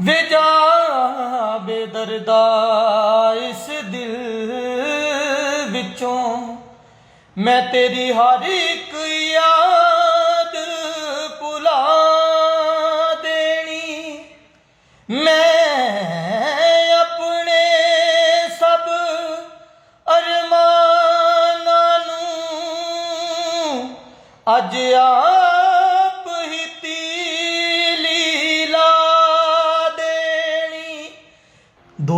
ਵੇ ਜਾ ਬੇਦਰਦਾ ਇਸ ਦਿਲ ਵਿੱਚੋਂ। ਮੈਂ ਤੇਰੀ ਹਰ ਇੱਕ ਯਾਦ ਭੁਲਾ ਦੇਣੀ। ਮੈਂ ਆਪਣੇ ਸਭ ਅਰਮਾਨਾਂ ਨੂੰ ਅੱਜ ਆਪ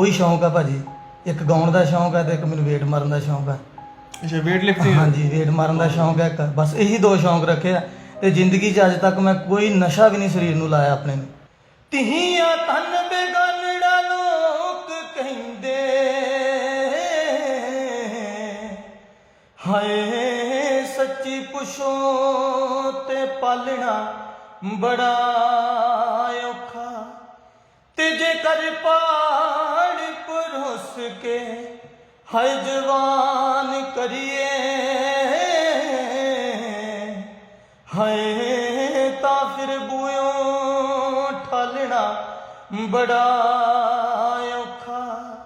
ਦੋ ਹੀ ਸ਼ੌਂਕ ਆ ਭਾਜੀ। ਇੱਕ ਗਾਉਣ ਦਾ ਸ਼ੌਂਕ ਹੈ ਤੇ ਇੱਕ ਮੈਨੂੰ ਵੇਟ ਮਾਰਨ ਦਾ ਸ਼ੌਂਕ ਹੈ ਅੱਛਾ weight lifting ਹਾਂਜੀ ਵੇਟ ਮਾਰਨ ਦਾ ਸ਼ੌਂਕ ਹੈ ਇੱਕ। ਬਸ ਇਹੀ ਦੋ ਸ਼ੌਂਕ ਰੱਖੇ ਆ। ਤੇ ਜ਼ਿੰਦਗੀ 'ਚ ਅੱਜ ਤੱਕ ਮੈਂ ਕੋਈ ਨਸ਼ਾ ਵੀ ਨਹੀਂ ਸਰੀਰ ਨੂੰ ਲਾਇਆ ਆਪਣੇ ਨੂੰ। ਤਿਹੀਆਂ ਤਨ ਬੇਗਾਨੜਾ ਲੋਕ ਕਹਿੰਦੇ ਹਾਏ ਸੱਚੀ ਪੁੱਛੋ ਤੇ ਪਾਲਣਾ ਬੜਾ ਔਖਾ। ਤੇ ਜੇ ਕਰ ਪਰੋਸ ਕੇ ਹਾਏ ਜਵਾਨ ਕਰੀਏ। ਹਾਏ ਤਾਂ ਫਿਰ ਬੂਇਓ ਠਾਲਣਾ ਬੜਾ ਔਖਾ।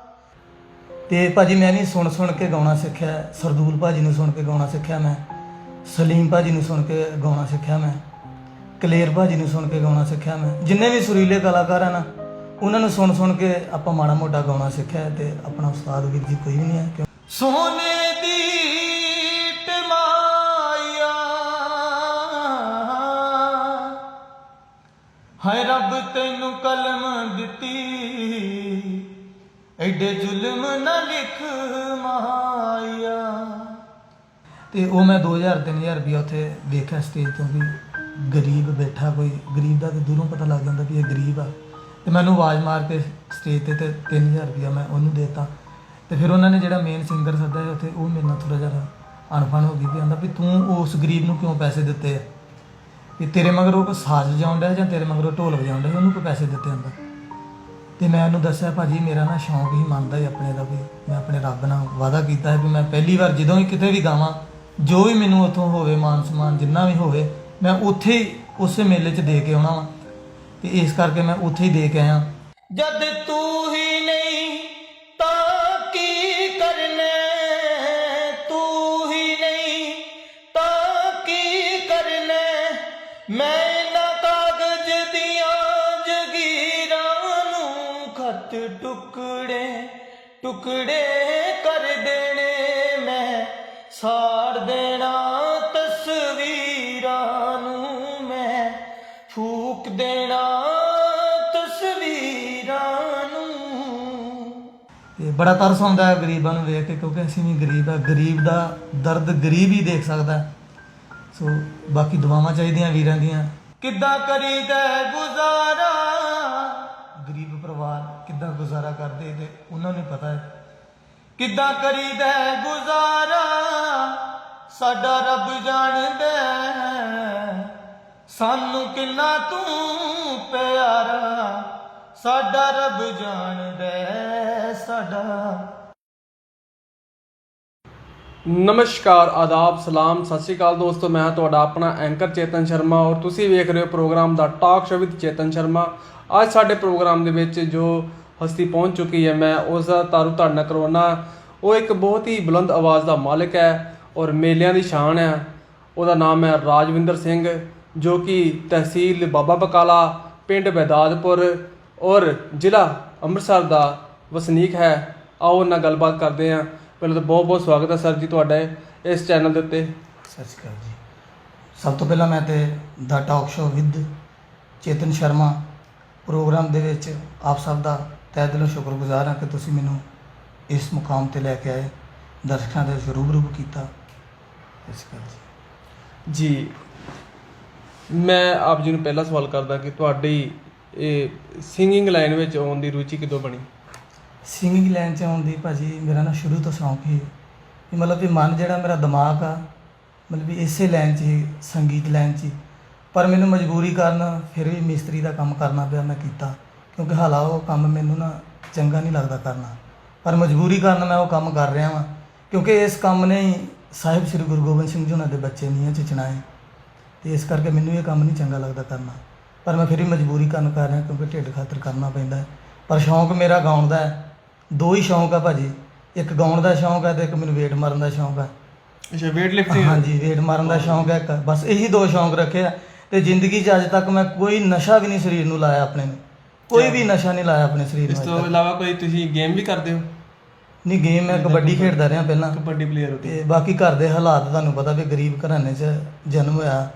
ਤੇ ਭਾਜੀ ਮੈਂ ਵੀ ਸੁਣ ਸੁਣ ਕੇ ਗਾਉਣਾ ਸਿੱਖਿਆ। ਸਰਦੂਲ ਭਾਜੀ ਨੂੰ ਸੁਣ ਕੇ ਗਾਉਣਾ ਸਿੱਖਿਆ ਮੈਂ। ਸਲੀਮ ਭਾਜੀ ਨੂੰ ਸੁਣ ਕੇ ਗਾਉਣਾ ਸਿੱਖਿਆ ਮੈਂ। ਕਲੇਰ ਭਾਜੀ ਨੂੰ ਸੁਣ ਕੇ ਗਾਉਣਾ ਸਿੱਖਿਆ ਮੈਂ। ਜਿੰਨੇ ਵੀ ਸੁਰੀਲੇ ਕਲਾਕਾਰ ਆ ਨਾ ਉਹਨਾਂ ਨੂੰ ਸੁਣ ਸੁਣ ਕੇ ਆਪਾਂ ਮਾੜਾ ਮੋਟਾ ਗਾਉਣਾ ਸਿੱਖਿਆ ਤੇ ਆਪਣਾ ਉਸਤਾਦ ਵੀਰ ਜੀ ਕੋਈ ਵੀ ਨਹੀਂ ਹੈ ਕਿਉਂ? ਸੋਨੇ ਦੀ ਟਮਾਇਆ ਹਾਏ ਰੱਬ ਤੈਨੂੰ ਕਲਮ ਦਿੱਤੀ। ਐਡੇ ਜ਼ੁਲਮ ਨਾ ਲਿਖ ਮਾਇਆ। ਤੇ ਉਹ ਮੈਂ 2000 3000 ਰੁਪਇਆ ਉੱਥੇ ਦੇਖਿਆ ਸਟੇਜ ਤੋਂ ਵੀ ਗਰੀਬ ਬੈਠਾ ਕੋਈ ਗਰੀਬ ਦਾ ਤੇ ਦੂਰੋਂ ਪਤਾ ਲੱਗ ਜਾਂਦਾ ਵੀ ਇਹ ਗਰੀਬ ਆ। ਤੇ ਮੈਨੂੰ ਆਵਾਜ਼ ਮਾਰ ਕੇ ਸਟੇਜ ਤੇ ਤੇ 3000 ਰੁਪਇਆ ਮੈਂ ਉਹਨੂੰ ਦੇਤਾ। ਤੇ ਫਿਰ ਉਹਨਾਂ ਨੇ ਜਿਹੜਾ ਮੇਨ ਸਿੰਗਰ ਸੱਦਾ ਹੈ ਉੱਥੇ, ਉਹ ਮੇਰੇ ਨਾਲ ਥੋੜਾ ਜਿਹਾ ਅਣਫਣ ਹੋ ਗਈ ਵੀ ਆਂਦਾ ਵੀ ਤੂੰ ਉਸ ਗਰੀਬ ਨੂੰ ਕਿਉਂ ਪੈਸੇ ਦਿੱਤੇ ਆ? ਵੀ ਤੇਰੇ ਮਗਰ ਉਹ ਕੋਈ ਸਾਜ਼ ਵਜਾਉਂਦਾ ਜਾਂ ਤੇਰੇ ਮਗਰ ਉਹ ਢੋਲ ਵਜਾਉਂਦਾ ਉਹਨੂੰ ਕੋਈ ਪੈਸੇ ਦਿੱਤੇ ਆਂਦਾ? ਤੇ ਮੈਂ ਉਹਨੂੰ ਦੱਸਿਆ, ਭਾਜੀ, ਮੇਰਾ ਨਾ ਸ਼ੌਂਕ ਹੀ ਮੰਨਦਾ ਹੀ ਆਪਣੇ ਦਾ ਵੀ ਮੈਂ ਆਪਣੇ ਰੱਬ ਨਾਲ ਵਾਅਦਾ ਕੀਤਾ ਹੈ ਵੀ ਮੈਂ ਪਹਿਲੀ ਵਾਰ ਜਦੋਂ ਵੀ ਕਿਤੇ ਵੀ ਗਾਵਾਂ, ਜੋ ਵੀ ਮੈਨੂੰ ਉੱਥੋਂ ਹੋਵੇ ਮਾਨ ਸਨਮਾਨ ਜਿੰਨਾ ਵੀ ਹੋਵੇ, ਮੈਂ ਉੱਥੇ ਹੀ ਉਸੇ ਮੇਲੇ 'ਚ ਦੇ ਕੇ ਆਉਣਾ ਵਾ। ਤੇ ਇਸ ਕਰਕੇ ਮੈਂ ਉੱਥੇ ਹੀ ਦੇ ਕੇ ਆਇਆ। ਜਦ ਤੂੰ ਹੀ ਨਹੀਂ ਤਾਂ ਕੀ ਕਰਨੇ ਤੂੰ ਹੀ ਨਹੀਂ ਤਾਂ ਕੀ ਕਰਨੇ ਮੈਂ ਨਾ ਕਾਗਜ਼ ਦੀਆਂ ਜਗੀਰਾਂ ਨੂੰ ਖਤ ਟੁਕੜੇ ਟੁਕੜੇ ਕਰ ਦੇਣੇ, ਮੈਂ ਸਾੜ ਦੇਣਾ। ਬੜਾ ਤਰਸ ਆਉਂਦਾ ਹੈ ਗਰੀਬਾਂ ਨੂੰ ਵੇਖ ਕੇ, ਕਿਉਂਕਿ ਅਸੀਂ ਵੀ ਗਰੀਬ ਆ ਗਰੀਬ ਦਾ ਦਰਦ ਗਰੀਬ ਹੀ ਦੇਖ ਸਕਦਾ ਸੋ ਬਾਕੀ ਦੁਆਵਾਂ ਚਾਹੀਦੀਆਂ ਵੀਰਾਂ ਦੀਆਂ। ਕਿੱਦਾਂ ਕਰੀਦਾ ਹੈ ਗੁਜ਼ਾਰਾ? ਗਰੀਬ ਪਰਿਵਾਰ ਕਿੱਦਾਂ ਗੁਜ਼ਾਰਾ ਕਰਦੇ ਤੇ ਉਹਨਾਂ ਨੂੰ ਪਤਾ ਹੈ। ਕਿੱਦਾਂ ਕਰੀਦਾ ਹੈ ਗੁਜ਼ਾਰਾ? ਸਾਡਾ ਰੱਬ ਜਾਣਦਾ ਸਾਨੂੰ ਕਿੰਨਾ ਤੂੰ ਪਿਆਰਾ। ਸਾਡਾ ਰੱਬ ਜਾਣਦਾ ਹੈ, ਸਾਡਾ। ਨਮਸਕਾਰ ਆਦਾਬ ਸਲਾਮ ਸਤਿ ਸ਼੍ਰੀ ਅਕਾਲ ਦੋਸਤੋ ਮੈਂ ਤੁਹਾਡਾ ਆਪਣਾ ਐਂਕਰ ਚੇਤਨ ਸ਼ਰਮਾ ਔਰ ਤੁਸੀਂ ਵੇਖ ਰਹੇ ਹੋ program the talk show with Chetan Sharma. ਅੱਜ ਸਾਡੇ ਪ੍ਰੋਗਰਾਮ ਦੇ ਵਿੱਚ ਜੋ ਹਸਤੀ ਪਹੁੰਚ ਚੁੱਕੀ ਹੈ ਮੈਂ ਉਸ ਦਾ ਤਾਰੂ ਧਾਰਨਾ ਕਰਵਾਉਣਾ। ਉਹ ਇੱਕ ਬਹੁਤ ਹੀ ਬੁਲੰਦ ਆਵਾਜ਼ ਦਾ ਮਾਲਕ ਹੈ ਔਰ ਮੇਲਿਆਂ ਦੀ ਸ਼ਾਨ ਹੈ। ਉਹਦਾ ਨਾਮ ਹੈ ਰਾਜਵਿੰਦਰ ਸਿੰਘ ਜੋ ਕਿ ਤਹਿਸੀਲ ਬਾਬਾ ਬਕਾਲਾ ਪਿੰਡ ਬੈਦਾਦਪੁਰ ਔਰ ਜ਼ਿਲ੍ਹਾ ਅੰਮ੍ਰਿਤਸਰ ਦਾ ਵਸਨੀਕ ਹੈ। ਆਓ ਉਹਨਾਂ ਨਾਲ ਗੱਲਬਾਤ ਕਰਦੇ ਹਾਂ। ਪਹਿਲਾਂ ਤਾਂ ਬਹੁਤ ਬਹੁਤ ਸਵਾਗਤ ਹੈ ਸਰ ਜੀ ਤੁਹਾਡਾ ਇਸ ਚੈਨਲ ਦੇ ਉੱਤੇ। ਸਤਿ ਸ਼੍ਰੀ ਅਕਾਲ ਜੀ। ਸਭ ਤੋਂ ਪਹਿਲਾਂ ਮੈਂ ਤੇ the talk show with Chetan Sharma program ਦੇ ਵਿੱਚ ਆਪ ਸਭ ਦਾ ਤਹਿ ਦਿਲੋਂ ਸ਼ੁਕਰਗੁਜ਼ਾਰ ਹਾਂ ਕਿ ਤੁਸੀਂ ਮੈਨੂੰ ਇਸ ਮੁਕਾਮ ਤੇ ਲੈ ਕੇ ਆਏ। ਦਰਸ਼ਕਾਂ ਦੇ ਰੂਬਰੂ ਕੀਤਾ। ਸਤਿ ਸ਼੍ਰੀ ਅਕਾਲ ਜੀ। ਜੀ। ਮੈਂ ਆਪ ਜੀ ਨੂੰ ਪਹਿਲਾ ਸਵਾਲ ਕਰਦਾ ਕਿ ਤੁਹਾਡੀ ਇਹ ਸਿੰਗਿੰਗ ਲਾਈਨ ਵਿੱਚ ਆਉਣ ਦੀ ਰੁਚੀ ਕਿਦੋਂ ਬਣੀ? ਸਿੰਗਿੰਗ ਲਾਈਨ 'ਚ ਆਉਣ ਦੀ ਭਾਜੀ ਮੇਰਾ ਨਾ ਸ਼ੁਰੂ ਤੋਂ ਸ਼ੌਂਕ ਸੀ ਵੀ ਮਤਲਬ ਵੀ ਮਨ ਜਿਹੜਾ ਮੇਰਾ ਦਿਮਾਗ ਆ, ਮਤਲਬ ਵੀ ਇਸੇ ਲਾਈਨ 'ਚ ਹੀ, ਸੰਗੀਤ ਲਾਈਨ 'ਚ ਹੀ। ਪਰ ਮੈਨੂੰ ਮਜਬੂਰੀ ਕਾਰਨ ਫਿਰ ਵੀ ਮਿਸਤਰੀ ਦਾ ਕੰਮ ਕਰਨਾ ਪਿਆ ਮੈਂ ਕੀਤਾ। ਕਿਉਂਕਿ ਹਾਲਾ ਉਹ ਕੰਮ ਮੈਨੂੰ ਨਾ ਚੰਗਾ ਨਹੀਂ ਲੱਗਦਾ ਕਰਨਾ। ਪਰ ਮਜਬੂਰੀ ਕਾਰਨ ਮੈਂ ਉਹ ਕੰਮ ਕਰ ਰਿਹਾ ਵਾਂ। ਕਿਉਂਕਿ ਇਸ ਕੰਮ ਨੇ ਹੀ ਸਾਹਿਬ ਸ੍ਰੀ ਗੁਰੂ ਗੋਬਿੰਦ ਸਿੰਘ ਜੀ ਉਹਨਾਂ ਦੇ ਬੱਚੇ ਨੀਹਾਂ 'ਚ ਚਿਣਾਏ। ਤੇ ਇਸ ਕਰਕੇ ਮੈਨੂੰ ਇਹ ਕੰਮ ਨਹੀਂ ਚੰਗਾ ਲੱਗਦਾ ਕਰਨਾ। ਪਰ ਮੈਂ ਫਿਰ ਵੀ ਮਜਬੂਰੀ ਕਰਨ ਕਰ ਰਿਹਾ ਕਿਉਂਕਿ ਢਿੱਡ ਖਾਤਰ ਕਰਨਾ ਪੈਂਦਾ ਹੈ। ਪਰ ਸ਼ੌਂਕ ਮੇਰਾ ਗਾਉਣ ਦਾ ਹੈ। ਦੋ ਹੀ ਸ਼ੌਂਕ ਆ ਭਾਜੀ। ਇੱਕ ਗਾਉਣ ਦਾ ਸ਼ੌਂਕ ਹੈ ਤੇ ਇੱਕ ਮੈਨੂੰ ਵੇਟ ਮਾਰਨ ਦਾ ਸ਼ੌਂਕ ਹੈ ਅੱਛਾ weight lifting ਹਾਂਜੀ ਵੇਟ ਮਾਰਨ ਦਾ ਸ਼ੌਂਕ ਹੈ ਇੱਕ। ਬਸ ਇਹੀ ਦੋ ਸ਼ੌਂਕ ਰੱਖੇ ਆ। ਤੇ ਜ਼ਿੰਦਗੀ 'ਚ ਅੱਜ ਤੱਕ ਮੈਂ ਕੋਈ ਨਸ਼ਾ ਵੀ ਨਹੀਂ ਸਰੀਰ ਨੂੰ ਲਾਇਆ ਆਪਣੇ ਨੂੰ। ਕੋਈ ਵੀ ਨਸ਼ਾ ਨਹੀਂ ਲਾਇਆ ਆਪਣੇ ਸਰੀਰ ਇਸ ਨੂੰ ਤੋਂ। ਇਲਾਵਾ ਕੋਈ ਤੁਸੀਂ ਗੇਮ ਵੀ ਕਰਦੇ ਹੋ? ਨਹੀਂ ਗੇਮ ਮੈਂ ਕਬੱਡੀ ਖੇਡਦਾ ਰਿਹਾ ਪਹਿਲਾਂ। ਕਬੱਡੀ ਪਲੇਅਰ ਹੋ ਤੇ ਬਾਕੀ ਘਰ ਦੇ ਹਾਲਾਤ ਤੁਹਾਨੂੰ ਪਤਾ ਵੀ ਗਰੀਬ ਘਰਾਣੇ 'ਚ ਜਨਮ ਹੋਇਆ।